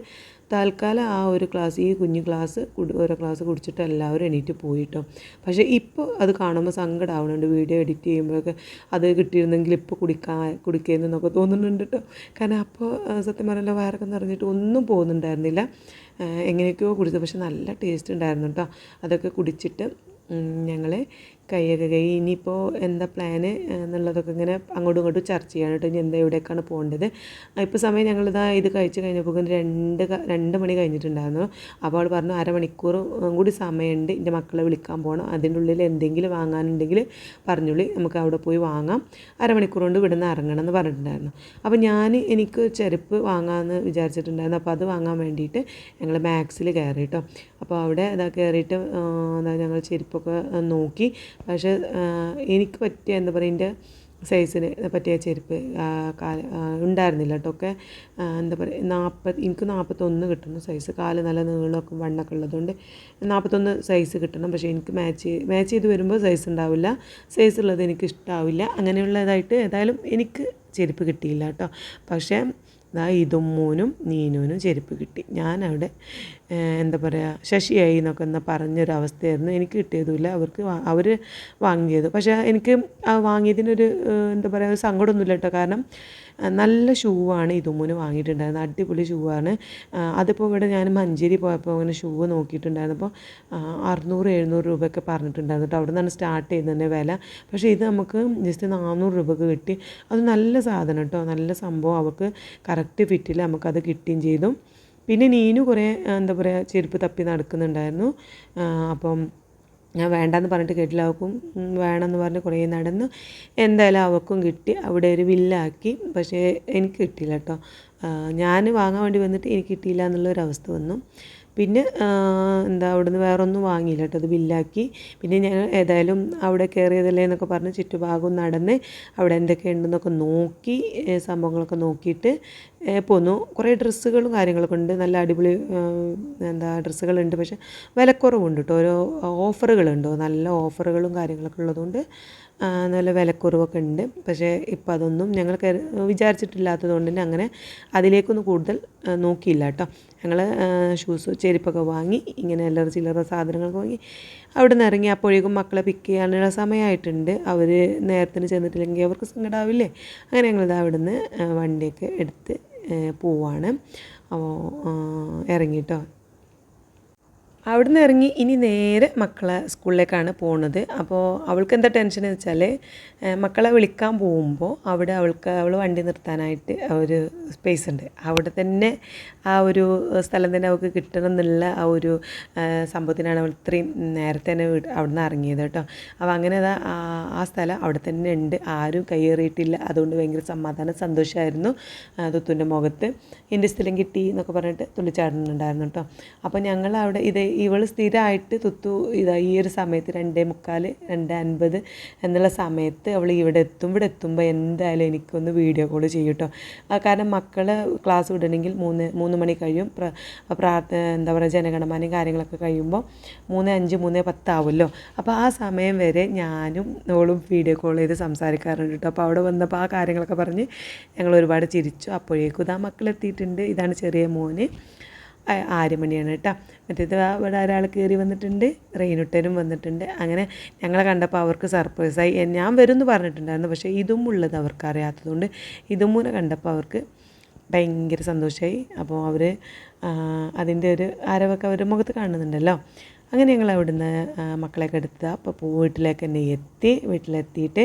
തൽക്കാലം ആ ഒരു ക്ലാസ് ഈ കുഞ്ഞു ക്ലാസ് ഓരോ ക്ലാസ് കുടിച്ചിട്ട് എല്ലാവരും എണീറ്റ് പോയിട്ടോ. പക്ഷേ ഇപ്പോൾ അത് കാണുമ്പോൾ സങ്കടമാവുന്നുണ്ട് വീഡിയോ എഡിറ്റ് ചെയ്യുമ്പോഴൊക്കെ അത് കിട്ടിയിരുന്നെങ്കിൽ ഇപ്പോൾ കുടിക്കാൻ കുടിക്കുന്നൊക്കെ തോന്നുന്നുണ്ട് കേട്ടോ കാരണം അപ്പോൾ സത്യം പറഞ്ഞാൽ വയറൊക്കെ നിറഞ്ഞിട്ട് ഒന്നും പോകുന്നുണ്ടായിരുന്നില്ല. എങ്ങനെയൊക്കെയോ കുടിച്ചത്. പക്ഷെ നല്ല ടേസ്റ്റ് ഉണ്ടായിരുന്നു കേട്ടോ അതൊക്കെ കുടിച്ചിട്ട് ഞങ്ങൾ കൈയൊക്കെ ഇനിയിപ്പോൾ എന്താ പ്ലാന് എന്നുള്ളതൊക്കെ ഇങ്ങനെ അങ്ങോട്ടും ഇങ്ങോട്ടും ചർച്ച ചെയ്യാനായിട്ട് ഇനി എന്താ എവിടേക്കാണ് പോകേണ്ടത്? ഇപ്പോൾ സമയം ഞങ്ങളിതാ ഇത് കഴിച്ച് കഴിഞ്ഞപ്പോൾ രണ്ട് രണ്ട് മണി കഴിഞ്ഞിട്ടുണ്ടായിരുന്നു. അപ്പോൾ അവൾ പറഞ്ഞു അരമണിക്കൂർ കൂടി സമയമുണ്ട്. എന്റെ മക്കളെ വിളിക്കാൻ പോകണം അതിന്റെ ഉള്ളിൽ എന്തെങ്കിലും വാങ്ങാനുണ്ടെങ്കിൽ പറഞ്ഞുള്ളി. നമുക്ക് അവിടെ പോയി വാങ്ങാം. അരമണിക്കൂർ കൊണ്ട് ഇവിടുന്ന് ഇറങ്ങണം എന്ന് പറഞ്ഞിട്ടുണ്ടായിരുന്നു. അപ്പോൾ ഞാൻ എനിക്ക് ചെരുപ്പ് വാങ്ങാമെന്ന് വിചാരിച്ചിട്ടുണ്ടായിരുന്നു. അപ്പോൾ അത് വാങ്ങാൻ വേണ്ടിയിട്ട് ഞങ്ങൾ മാക്സിൽ കയറി കേട്ടോ. അപ്പോൾ അവിടെ ഇതാ കയറിയിട്ട് എന്താ ഞങ്ങൾ ചെരുപ്പൊക്കെ നോക്കി. പക്ഷേ എനിക്ക് പറ്റിയ എന്താ പറയുക എന്റെ സൈസിന് പറ്റിയ ചെരുപ്പ് ഉണ്ടായിരുന്നില്ല കേട്ടോ. ഒക്കെ എന്താ പറയുക നാൽപ്പത് എനിക്ക് നാൽപ്പത്തൊന്ന് കിട്ടുന്നു സൈസ്. കാൽ നല്ല നീളമൊക്കെ വണ്ണൊക്കെ ഉള്ളതുകൊണ്ട് നാൽപ്പത്തൊന്ന് സൈസ് കിട്ടണം. പക്ഷേ എനിക്ക് മാച്ച് മാച്ച് ചെയ്ത് വരുമ്പോൾ സൈസ് ഉണ്ടാവില്ല. സൈസ് ഉള്ളത് എനിക്ക് ഇഷ്ടമാവില്ല അങ്ങനെയുള്ളതായിട്ട് ഏതായാലും എനിക്ക് ചെരുപ്പ് കിട്ടിയില്ല കേട്ടോ. പക്ഷേ ദാ ഇതുമ്മൂനും നീനൂനും ചെരുപ്പ് കിട്ടി. ഞാനവിടെ എന്താ പറയുക ശശിയായി എന്നൊക്കെ എന്നാൽ പറഞ്ഞൊരവസ്ഥയായിരുന്നു. എനിക്ക് കിട്ടിയതുമില്ല. അവർക്ക് അവർ വാങ്ങിയത്. പക്ഷേ എനിക്ക് വാങ്ങിയതിനൊരു എന്താ പറയുക സങ്കടമൊന്നുമില്ല കേട്ടോ. കാരണം നല്ല ഷൂ ആണ് ഇതുമ്മൂന് വാങ്ങിയിട്ടുണ്ടായിരുന്നത്. അടിപൊളി ഷൂ ആണ് അതിപ്പോൾ ഇവിടെ ഞാൻ മഞ്ചേരി പോയപ്പോൾ അങ്ങനെ ഷൂ നോക്കിയിട്ടുണ്ടായിരുന്നപ്പോൾ അറുന്നൂറ് എഴുന്നൂറ് രൂപയൊക്കെ പറഞ്ഞിട്ടുണ്ടായിരുന്നു കേട്ടോ. അവിടെ നിന്നാണ് സ്റ്റാർട്ട് ചെയ്യുന്നതിന്റെ വില. പക്ഷേ ഇത് നമുക്ക് ജസ്റ്റ് നാനൂറ് രൂപക്ക് കിട്ടി. അത് നല്ല സാധനം കേട്ടോ. നല്ല സംഭവം. അവൾക്ക് കറക്റ്റ് ഫിറ്റിൽ നമുക്കത് കിട്ടുകയും ചെയ്തു. പിന്നെ നീനു കുറേ എന്താ പറയുക ചെരുപ്പ് തപ്പി നടക്കുന്നുണ്ടായിരുന്നു. അപ്പം ഞാൻ വേണ്ടെന്ന് പറഞ്ഞിട്ട് കേട്ടില്ല. അവൾക്കും ഉം, വേണമെന്ന് പറഞ്ഞ് കുറേ നടന്ന് എന്തായാലും അവക്കും കിട്ടി. അവിടെ ഒരു വില്ലാക്കി പക്ഷേ എനിക്ക് കിട്ടിയില്ല കേട്ടോ. ഞാൻ വാങ്ങാൻ വേണ്ടി വന്നിട്ട് എനിക്ക് കിട്ടിയില്ല എന്നുള്ളൊരവസ്ഥ വന്നു. പിന്നെ എന്താ അവിടുന്ന് വേറൊന്നും വാങ്ങിയില്ല കേട്ടോ. അത് ബില്ലാക്കി. പിന്നെ ഞങ്ങൾ ഏതായാലും അവിടെ കയറിയതല്ലേ എന്നൊക്കെ പറഞ്ഞ് ചുറ്റുഭാഗം നടന്ന് അവിടെ എന്തൊക്കെ ഉണ്ടെന്നൊക്കെ നോക്കി സംഭവങ്ങളൊക്കെ നോക്കിയിട്ട് പോന്നു. കുറേ ഡ്രസ്സുകളും കാര്യങ്ങളൊക്കെ ഉണ്ട്. നല്ല അടിപൊളി എന്താ ഡ്രസ്സുകളുണ്ട്. പക്ഷേ വിലക്കുറവുണ്ട് കേട്ടോ. ഓരോ ഓഫറുകളുണ്ടോ? നല്ല ഓഫറുകളും കാര്യങ്ങളൊക്കെ ഉള്ളതുകൊണ്ട് നല്ല വിലക്കുറവൊക്കെ ഉണ്ട്. പക്ഷേ ഇപ്പം അതൊന്നും ഞങ്ങൾ വിചാരിച്ചിട്ടില്ലാത്തത് കൊണ്ട് തന്നെ അങ്ങനെ അതിലേക്കൊന്നും കൂടുതൽ നോക്കിയില്ല കേട്ടോ. ഞങ്ങൾ ഷൂസ് ചെരുപ്പൊക്കെ വാങ്ങി ഇങ്ങനെ എല്ലാവരും ചില്ലറ സാധനങ്ങളൊക്കെ വാങ്ങി അവിടെ നിന്ന് ഇറങ്ങി അപ്പോഴേക്കും മക്കളെ പിക്ക് ചെയ്യാനുള്ള സമയമായിട്ടുണ്ട്. അവർ നേരത്തിന് ചെന്നിട്ടില്ലെങ്കിൽ അവർക്ക് സങ്കടാവില്ലേ? അങ്ങനെ ഞങ്ങളിത് അവിടെ നിന്ന് വണ്ടിയൊക്കെ എടുത്ത് പോവാണ്. അപ്പോൾ ഇറങ്ങിട്ടോ അവിടുന്ന് ഇറങ്ങി ഇനി നേരെ മക്കളെ സ്കൂളിലേക്കാണ് പോകുന്നത് അപ്പോൾ അവൾക്ക് എന്താ ടെൻഷൻ എന്ന് വെച്ചാൽ മക്കളെ വിളിക്കാൻ പോകുമ്പോൾ അവിടെ അവൾക്ക് അവൾ വണ്ടി നിർത്താനായിട്ട് ഒരു സ്പേസ് ഉണ്ട്. അവിടെ തന്നെ ആ ഒരു സ്ഥലം തന്നെ അവൾക്ക് കിട്ടണം എന്നുള്ള ആ ഒരു സംഭവത്തിനാണ് അവൾ ഇത്രയും നേരത്തെ തന്നെ വീട് അവിടെ നിന്ന് ഇറങ്ങിയത് കേട്ടോ. അപ്പോൾ അങ്ങനെ ആ- സ്ഥലം അവിടെ തന്നെ ഉണ്ട്. ആരും കയ്യേറിയിട്ടില്ല. അതുകൊണ്ട് ഭയങ്കര സമാധാനം സന്തോഷമായിരുന്നു തുത്തുന്റെ മുഖത്ത്. എന്റെ സ്ഥലം കിട്ടി എന്നൊക്കെ പറഞ്ഞിട്ട് തുള്ളിച്ചാടുന്നുണ്ടായിരുന്നു കേട്ടോ. അപ്പോൾ ഞങ്ങൾ അവിടെ ഇത് ഇവൾ സ്ഥിരമായിട്ട് തുത്തു ഇതാ ഈ ഒരു സമയത്ത് രണ്ടേ മുക്കാൽ രണ്ട് അൻപത് എന്നുള്ള സമയത്ത് അവൾ ഇവിടെ എത്തും. ഇവിടെ എത്തുമ്പോൾ എന്തായാലും എനിക്കൊന്ന് വീഡിയോ കോൾ ചെയ്യും കേട്ടോ ആ കാരണം മക്കൾ ക്ലാസ് വിടണമെങ്കിൽ മൂന്ന് മൂന്ന് മണി കഴിയും. പ്ര പ്രാർത്ഥ എന്താ പറയുക ജനഗണമനയും കാര്യങ്ങളൊക്കെ കഴിയുമ്പോൾ മൂന്ന് അഞ്ച് മൂന്ന് പത്താവുമല്ലോ. അപ്പോൾ ആ സമയം വരെ ഞാനും ഓളും വീഡിയോ കോൾ ചെയ്ത് സംസാരിക്കാറുണ്ട് കേട്ടോ. അപ്പോൾ അവിടെ വന്നപ്പോൾ ആ കാര്യങ്ങളൊക്കെ പറഞ്ഞ് ഞങ്ങൾ ഒരുപാട് ചിരിച്ചു. അപ്പോഴേക്കും ഇതാ മക്കളെത്തിയിട്ടുണ്ട്. ഇതാണ് ചെറിയ മോന്. ആ- ആര്യമണിയാണ് കേട്ടോ. മറ്റേത് ഇവിടെ ഒരാൾ കയറി വന്നിട്ടുണ്ട് റെയിനുട്ടനും വന്നിട്ടുണ്ട്. അങ്ങനെ ഞങ്ങളെ കണ്ടപ്പോൾ അവർക്ക് സർപ്രൈസായി. ഞാൻ വരും എന്ന് പറഞ്ഞിട്ടുണ്ടായിരുന്നു പക്ഷേ ഇതും ഉള്ളത് അവർക്ക് അറിയാത്തതുകൊണ്ട് ഇതും മൂലം കണ്ടപ്പോൾ അവർക്ക് ഭയങ്കര സന്തോഷമായി അപ്പോൾ അവർ അതിന്റെ ഒരു ആരവൊക്കെ അവരുടെ മുഖത്ത് കാണുന്നുണ്ടല്ലോ. അങ്ങനെ ഞങ്ങൾ അവിടുന്ന് മക്കളെയൊക്കെ എടുത്ത് അപ്പോൾ വീട്ടിലേക്ക് തന്നെ എത്തി. വീട്ടിലെത്തിയിട്ട്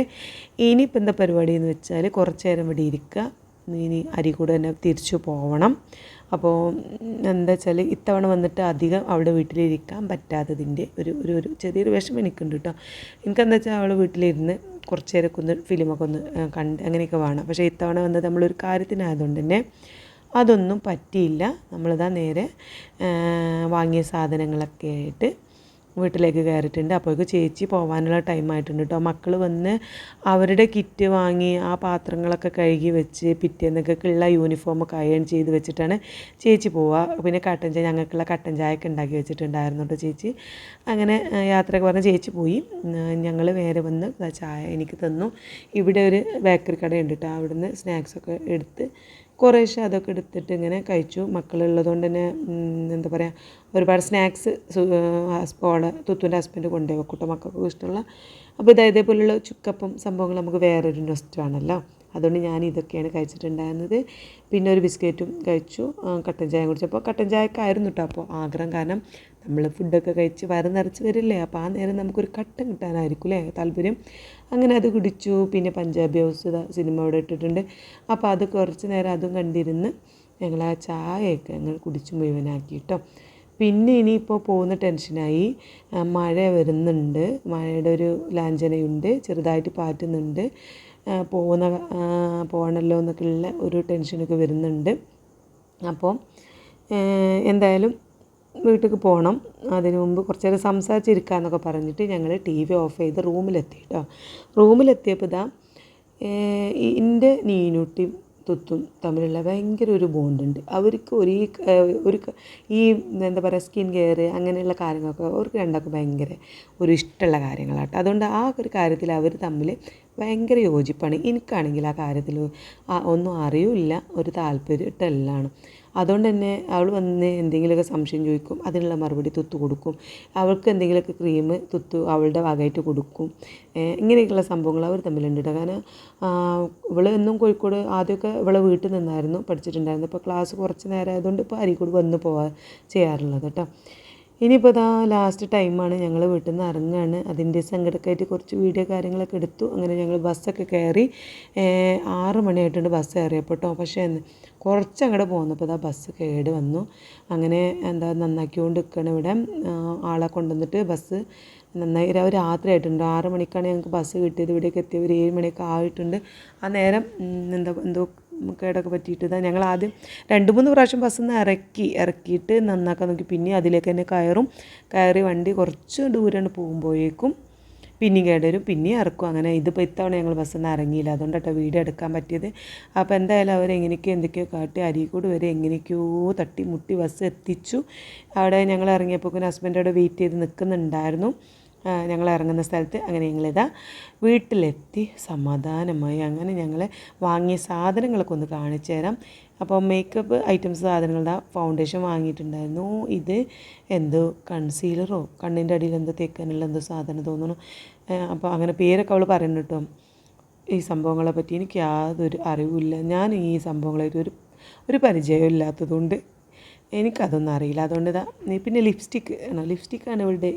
ഇനിയിപ്പോൾ എന്താ പരിപാടി എന്ന് വെച്ചാൽ കുറച്ച് നേരം ഇവിടെ ഇരിക്കുക. ഇനി അരിക്കൂട് തന്നെ തിരിച്ചു പോകണം അപ്പോൾ എന്താ വെച്ചാൽ ഇത്തവണ വന്നിട്ട് അധികം അവിടെ വീട്ടിലിരിക്കാൻ പറ്റാത്തതിന്റെ ഒരു ഒരു ഒരു ചെറിയൊരു വിഷമം എനിക്കുണ്ട് കേട്ടോ എനിക്കെന്താ വെച്ചാൽ അവൾ വീട്ടിലിരുന്ന് കുറച്ച് നേരമൊക്കെ ഒന്ന് ഫിലിമൊക്കെ ഒന്ന് കണ്ട് അങ്ങനെയൊക്കെ വേണം. പക്ഷേ ഇത്തവണ വന്നത് നമ്മളൊരു കാര്യത്തിനായതുകൊണ്ട് തന്നെ അതൊന്നും പറ്റിയില്ല. നമ്മളിതാ നേരെ വാങ്ങിയ സാധനങ്ങളൊക്കെ ആയിട്ട് വീട്ടിലേക്ക് കയറിയിട്ടുണ്ട്. അപ്പോഴേക്ക് ചേച്ചി പോകാനുള്ള ടൈം ആയിട്ടുണ്ട് കേട്ടോ മക്കൾ വന്ന് അവരുടെ കിറ്റ് വാങ്ങി ആ പാത്രങ്ങളൊക്കെ കഴുകി വെച്ച് പിറ്റേന്നൊക്കെ ഉള്ള യൂണിഫോമൊക്കെ അയൺ ചെയ്ത് വെച്ചിട്ടാണ് ചേച്ചി പോവുക പിന്നെ കട്ടൻ ചായ ഞങ്ങൾക്കുള്ള കട്ടൻ ചായയൊക്കെ ഉണ്ടാക്കി വെച്ചിട്ടുണ്ടായിരുന്നു കേട്ടോ ചേച്ചി. അങ്ങനെ യാത്രയൊക്കെ പറഞ്ഞ് ചേച്ചി പോയി. ഞങ്ങൾ വേറെ വന്ന് ചായ എനിക്ക് തന്നു. ഇവിടെ ഒരു ബേക്കറി കടയുണ്ട് കേട്ടോ അവിടുന്ന് സ്നാക്സൊക്കെ എടുത്ത് കുറേശ്ശെ അതൊക്കെ എടുത്തിട്ട് ഇങ്ങനെ കഴിച്ചു. മക്കളുള്ളതുകൊണ്ട് തന്നെ എന്താ പറയുക ഒരുപാട് സ്നാക്സ് ഓളെ തുത്തുന്റെ ഹസ്ബൻഡ് കൊണ്ടുപോയി വെക്കൂട്ടോ മക്കൾക്ക് ഇഷ്ടമുള്ള. അപ്പോൾ ഇതാ ഇതേപോലെയുള്ള ചുക്കപ്പം സംഭവങ്ങൾ നമുക്ക് വേറൊരു നൊസ്റ്റാണല്ലോ അതുകൊണ്ട് ഞാൻ ഇതൊക്കെയാണ് കഴിച്ചിട്ടുണ്ടായിരുന്നത്. പിന്നെ ഒരു ബിസ്ക്കറ്റും കഴിച്ചു. കട്ടൻ ചായ കുടിച്ചപ്പോൾ കട്ടൻ ചായക്കായിരുന്നു കേട്ടോ അപ്പോൾ ആഗ്രഹം. കാരണം നമ്മൾ ഫുഡൊക്കെ കഴിച്ച് വയറ് നിറച്ച് വരില്ലേ അപ്പോൾ ആ നേരം നമുക്കൊരു കട്ടൻ കിട്ടാനായിരിക്കും അല്ലേ താല്പര്യം. അങ്ങനെ അത് കുടിച്ചു പിന്നെ പഞ്ചാബി ഹൗസ് സിനിമ അവിടെ ഇട്ടിട്ടുണ്ട്. അപ്പോൾ അത് കുറച്ച് നേരം അതും കണ്ടിരുന്ന് ഞങ്ങൾ ആ ചായയൊക്കെ ഞങ്ങൾ കുടിച്ച് മുഴുവനാക്കി കേട്ടോ പിന്നെ ഇനിയിപ്പോൾ പോകുന്ന ടെൻഷനായി മഴ വരുന്നുണ്ട്. മഴയുടെ ഒരു ലാഞ്ചനയുണ്ട് ചെറുതായിട്ട് പാറ്റുന്നുണ്ട്. പോകുന്ന പോകണമല്ലോ എന്നൊക്കെയുള്ള ഒരു ടെൻഷനൊക്കെ വരുന്നുണ്ട്. അപ്പോൾ എന്തായാലും വീട്ടിലേക്ക് പോകണം അതിനു മുമ്പ് കുറച്ച് നേരം സംസാരിച്ചിരിക്കാമെന്നൊക്കെ പറഞ്ഞിട്ട് ഞങ്ങൾ ടി വി ഓഫ് ചെയ്ത് റൂമിലെത്തി കേട്ടോ റൂമിലെത്തിയപ്പോൾ ഇതാ എന്റെ നീനൂട്ടി തുത്തും തമ്മിലുള്ള ഭയങ്കര ഒരു ബോണ്ടുണ്ട്. അവർക്ക് ഒരു ഒരു ഈ എന്താ പറയുക സ്കിൻ കെയർ അങ്ങനെയുള്ള കാര്യങ്ങളൊക്കെ അവർക്ക് രണ്ടാൾക്കും ഭയങ്കര ഒരു ഇഷ്ടമുള്ള കാര്യങ്ങളാട്ടോ അതുകൊണ്ട് ആ ഒരു കാര്യത്തിൽ അവർ തമ്മിൽ ഭയങ്കര യോജിപ്പാണ്. എനിക്കാണെങ്കിൽ ആ കാര്യത്തിൽ ഒന്നും അറിയില്ല. ഒരു താല്പര്യമിട്ടല്ലാണ് അതുകൊണ്ട് തന്നെ അവൾ വന്ന് എന്തെങ്കിലുമൊക്കെ സംശയം ചോദിക്കും അതിനുള്ള മറുപടി തുത്തു കൊടുക്കും. അവൾക്ക് എന്തെങ്കിലുമൊക്കെ ക്രീം തുത്തു അവളുടെ ഭാഗമായിട്ട് കൊടുക്കും. ഇങ്ങനെയൊക്കെയുള്ള സംഭവങ്ങൾ അവർ തമ്മിലുണ്ട് കാരണം ഇവൾ എന്നും കോഴിക്കോട് ആദ്യമൊക്കെ ഇവളെ വീട്ടിൽ നിന്നായിരുന്നു പഠിച്ചിട്ടുണ്ടായിരുന്നു ഇപ്പോൾ ക്ലാസ് കുറച്ച് നേരം ആയതുകൊണ്ട് ഇപ്പോൾ അരീക്കോട് വന്ന് പോവാ ചെയ്യാറുള്ളത് കേട്ടോ. ഇനിയിപ്പോൾ ഇതാ ലാസ്റ്റ് ടൈമാണ് ഞങ്ങൾ വീട്ടിൽ നിന്ന് ഇറങ്ങുകയാണ് അതിന്റെ സങ്കടക്കായിട്ട് കുറച്ച് വീഡിയോ കാര്യങ്ങളൊക്കെ എടുത്തു. അങ്ങനെ ഞങ്ങൾ ബസ്സൊക്കെ കയറി ആറ് മണിയായിട്ടുണ്ട് ബസ് കയറിയപ്പോൾ കേട്ടോ പക്ഷേ കുറച്ച് അങ്ങോട്ട് പോന്നപ്പോൾ ഇതാ ബസ് കേട് വന്നു. അങ്ങനെ എന്താ നന്നാക്കിക്കൊണ്ട് നിൽക്കണം ഇവിടെ. ആളെ കൊണ്ടുവന്നിട്ട് ബസ് നന്നായി. രാത്രി ആയിട്ടുണ്ട്. ആറ് മണിക്കാണ് ഞങ്ങൾക്ക് ബസ് കിട്ടിയത്. ഇവിടേക്ക് എത്തിയ ഒരു ഏഴ് മണിയൊക്കെ ആയിട്ടുണ്ട്. ആ നേരം എന്താ എന്തോ കേടൊക്കെ പറ്റിയിട്ട് ഇതാ ഞങ്ങൾ ആദ്യം രണ്ട് മൂന്ന് പ്രാവശ്യം ബസ്സിൽ നിന്ന് ഇറക്കി ഇറക്കിയിട്ട് നന്നാക്കാൻ നോക്കി. പിന്നെ അതിലേക്ക് തന്നെ കയറും. കയറി വണ്ടി കുറച്ച് ദൂരമാണ് പോകുമ്പോഴേക്കും പിന്നെയും കേടരും പിന്നെയും ഇറക്കും. അങ്ങനെ ഇതിപ്പോൾ ഇത്തവണ ഞങ്ങൾ ബസ്സിൽ നിന്ന് ഇറങ്ങിയില്ല. അതുകൊണ്ടാട്ടോ വീഡിയോ എടുക്കാൻ പറ്റിയത്. അപ്പോൾ എന്തായാലും അവർ എങ്ങനെയൊക്കെയോ എന്തൊക്കെയോ കാട്ടി അരീക്കോട് വരെ എങ്ങനെയൊക്കെയോ തട്ടി മുട്ടി ബസ് എത്തിച്ചു. അവിടെ ഞങ്ങൾ ഇറങ്ങിയപ്പോൾ ഹസ്ബൻഡ് അവിടെ വെയിറ്റ് ചെയ്ത് നിൽക്കുന്നുണ്ടായിരുന്നു ഞങ്ങൾ ഇറങ്ങുന്ന സ്ഥലത്ത് അങ്ങനെ ഞങ്ങളിതാ വീട്ടിലെത്തി സമാധാനമായി. അങ്ങനെ ഞങ്ങൾ വാങ്ങിയ സാധനങ്ങളൊക്കെ ഒന്ന് കാണിച്ചു തരാം. അപ്പോൾ മേക്കപ്പ് ഐറ്റംസ് സാധനങ്ങളുടെ ഫൗണ്ടേഷൻ വാങ്ങിയിട്ടുണ്ടായിരുന്നു. ഇത് എന്തോ കൺസീലറോ കണ്ണിന്റെ അടിയിൽ എന്തോ തേക്കാനുള്ള എന്തോ സാധനം തോന്നുന്നു. അപ്പോൾ അങ്ങനെ പേരൊക്കെ അവൾ പറയുന്നു കേട്ടോ ഈ സംഭവങ്ങളെ പറ്റി എനിക്ക് യാതൊരു അറിവില്ല ഞാൻ ഈ സംഭവങ്ങളായിട്ട് ഒരു ഒരു പരിചയം ഇല്ലാത്തതുകൊണ്ട് എനിക്കതൊന്നും അറിയില്ല. അതുകൊണ്ട് ഇതാ പിന്നെ ലിപ്സ്റ്റിക്ക് ആണ്? ലിപ്സ്റ്റിക്കാണ് ഇവളുടെ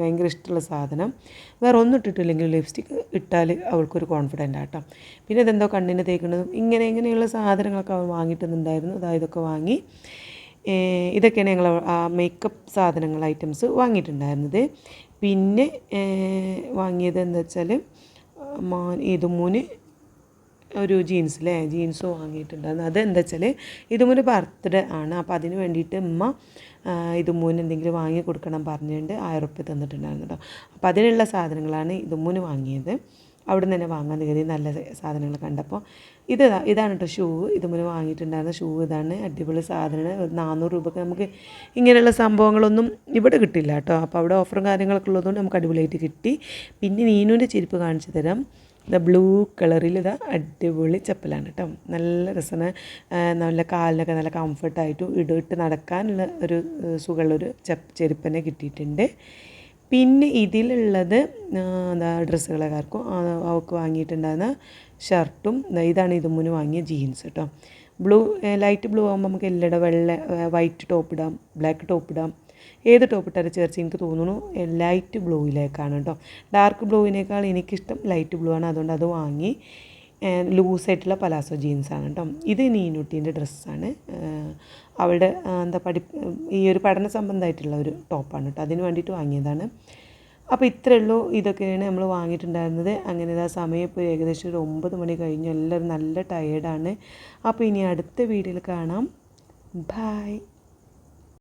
ഭയങ്കര ഇഷ്ടമുള്ള സാധനം. വേറെ ഒന്നും ഇട്ടിട്ടില്ലെങ്കിൽ ലിപ്സ്റ്റിക്ക് ഇട്ടാൽ അവൾക്കൊരു കോൺഫിഡന്റ് ആട്ടോ. പിന്നെ ഇതെന്തോ കണ്ണിന് തേക്കുന്നതും ഇങ്ങനെ ഇങ്ങനെയുള്ള സാധനങ്ങളൊക്കെ അവൾ വാങ്ങിയിട്ടുണ്ടായിരുന്നു. അതാ ഇതൊക്കെ വാങ്ങി. ഇതൊക്കെയാണ് ഞങ്ങൾ ആ മേക്കപ്പ് സാധനങ്ങൾ ഐറ്റംസ് വാങ്ങിയിട്ടുണ്ടായിരുന്നത്. പിന്നെ വാങ്ങിയത് എന്താ വെച്ചാൽ മോൻ ഇതുമൂന് ഒരു ജീൻസ് അല്ലേ ജീൻസ് വാങ്ങിയിട്ടുണ്ടായിരുന്നു. അതെന്താ വെച്ചാൽ ഇതുമൂന് ബർത്ത്ഡേ ആണ്. അപ്പോൾ അതിന് വേണ്ടിയിട്ട് ഉമ്മ ആ, ഇതുമൂന് എന്തെങ്കിലും വാങ്ങി കൊടുക്കണം പറഞ്ഞുകൊണ്ട് ആയിരം ഉറുപ്പ്യ തന്നിട്ടുണ്ടായിരുന്നു കേട്ടോ. അപ്പോൾ അതിനുള്ള സാധനങ്ങളാണ് ഇതുമൂന് വാങ്ങിയത്. അവിടെ നിന്ന് തന്നെ വാങ്ങാൻ കരുതി നല്ല സാധനങ്ങൾ കണ്ടപ്പോൾ ഇത് ഇതാണ് കേട്ടോ ഷൂ. ഇതുമൂന് വാങ്ങിയിട്ടുണ്ടായിരുന്ന ഷൂ ഇതാണ്. അടിപൊളി സാധനമാണ്. ഒരു നാനൂറ് രൂപക്ക് നമുക്ക് ഇങ്ങനെയുള്ള സംഭവങ്ങളൊന്നും ഇവിടെ കിട്ടില്ല കേട്ടോ അപ്പോൾ അവിടെ ഓഫറും കാര്യങ്ങളൊക്കെ ഉള്ളതുകൊണ്ട് നമുക്ക് അടിപൊളിയായിട്ട് കിട്ടി. പിന്നെ നീനുവിന്റെ ചെരുപ്പ് കാണിച്ചു തരാം. ഇതാ ബ്ലൂ കളറിൽ ഇതാ അടിപൊളി ചപ്പലാണ് കേട്ടോ നല്ല രസമാണ്. നല്ല കാലിനൊക്കെ നല്ല കംഫർട്ടായിട്ടും ഇടിട്ട് നടക്കാനുള്ള ഒരു സുഖമുള്ളൊരു ചെപ്പ് ചെരുപ്പനെ കിട്ടിയിട്ടുണ്ട്. പിന്നെ ഇതിലുള്ളത് എന്താ ഡ്രസ്സുകളെക്കാർക്കും അവൾക്ക് വാങ്ങിയിട്ടുണ്ടായിരുന്ന ഷർട്ടും ഇതാണ് ഇതുമുന്ന് വാങ്ങിയ ജീൻസ് കേട്ടോ ബ്ലൂ ലൈറ്റ് ബ്ലൂ ആകുമ്പോൾ നമുക്ക് എല്ലാം വെള്ള വൈറ്റ് ടോപ്പ് ഇടാം ബ്ലാക്ക് ടോപ്പ് ഇടാം ഏത് ടോപ്പ് ഇട്ടാലും ചേർച്ച എനിക്ക് തോന്നുന്നു ലൈറ്റ് ബ്ലൂയിലേക്കാണ് കേട്ടോ. ഡാർക്ക് ബ്ലൂവിനേക്കാൾ എനിക്കിഷ്ടം ലൈറ്റ് ബ്ലൂ ആണ്. അതുകൊണ്ട് അത് വാങ്ങി ലൂസായിട്ടുള്ള പലാസോ ജീൻസാണ് കേട്ടോ. ഇത് നീനുട്ടീന്റെ ഡ്രസ്സാണ് അവളുടെ എന്താ പഠി ഈ ഒരു പഠന സംബന്ധമായിട്ടുള്ള ഒരു ടോപ്പാണ് കേട്ടോ. അതിന് വേണ്ടിയിട്ട് വാങ്ങിയതാണ്. അപ്പോൾ ഇത്രയേ ഉള്ളൂ. ഇതൊക്കെയാണ് നമ്മൾ വാങ്ങിയിട്ടുണ്ടായിരുന്നത്. അങ്ങനെ ആ സമയം ഇപ്പോൾ ഏകദേശം ഒരു ഒമ്പത് മണി കഴിഞ്ഞു. എല്ലാവരും നല്ല ടയേർഡാണ് അപ്പോൾ ഇനി അടുത്ത വീഡിയോയിൽ കാണാം. ബായ്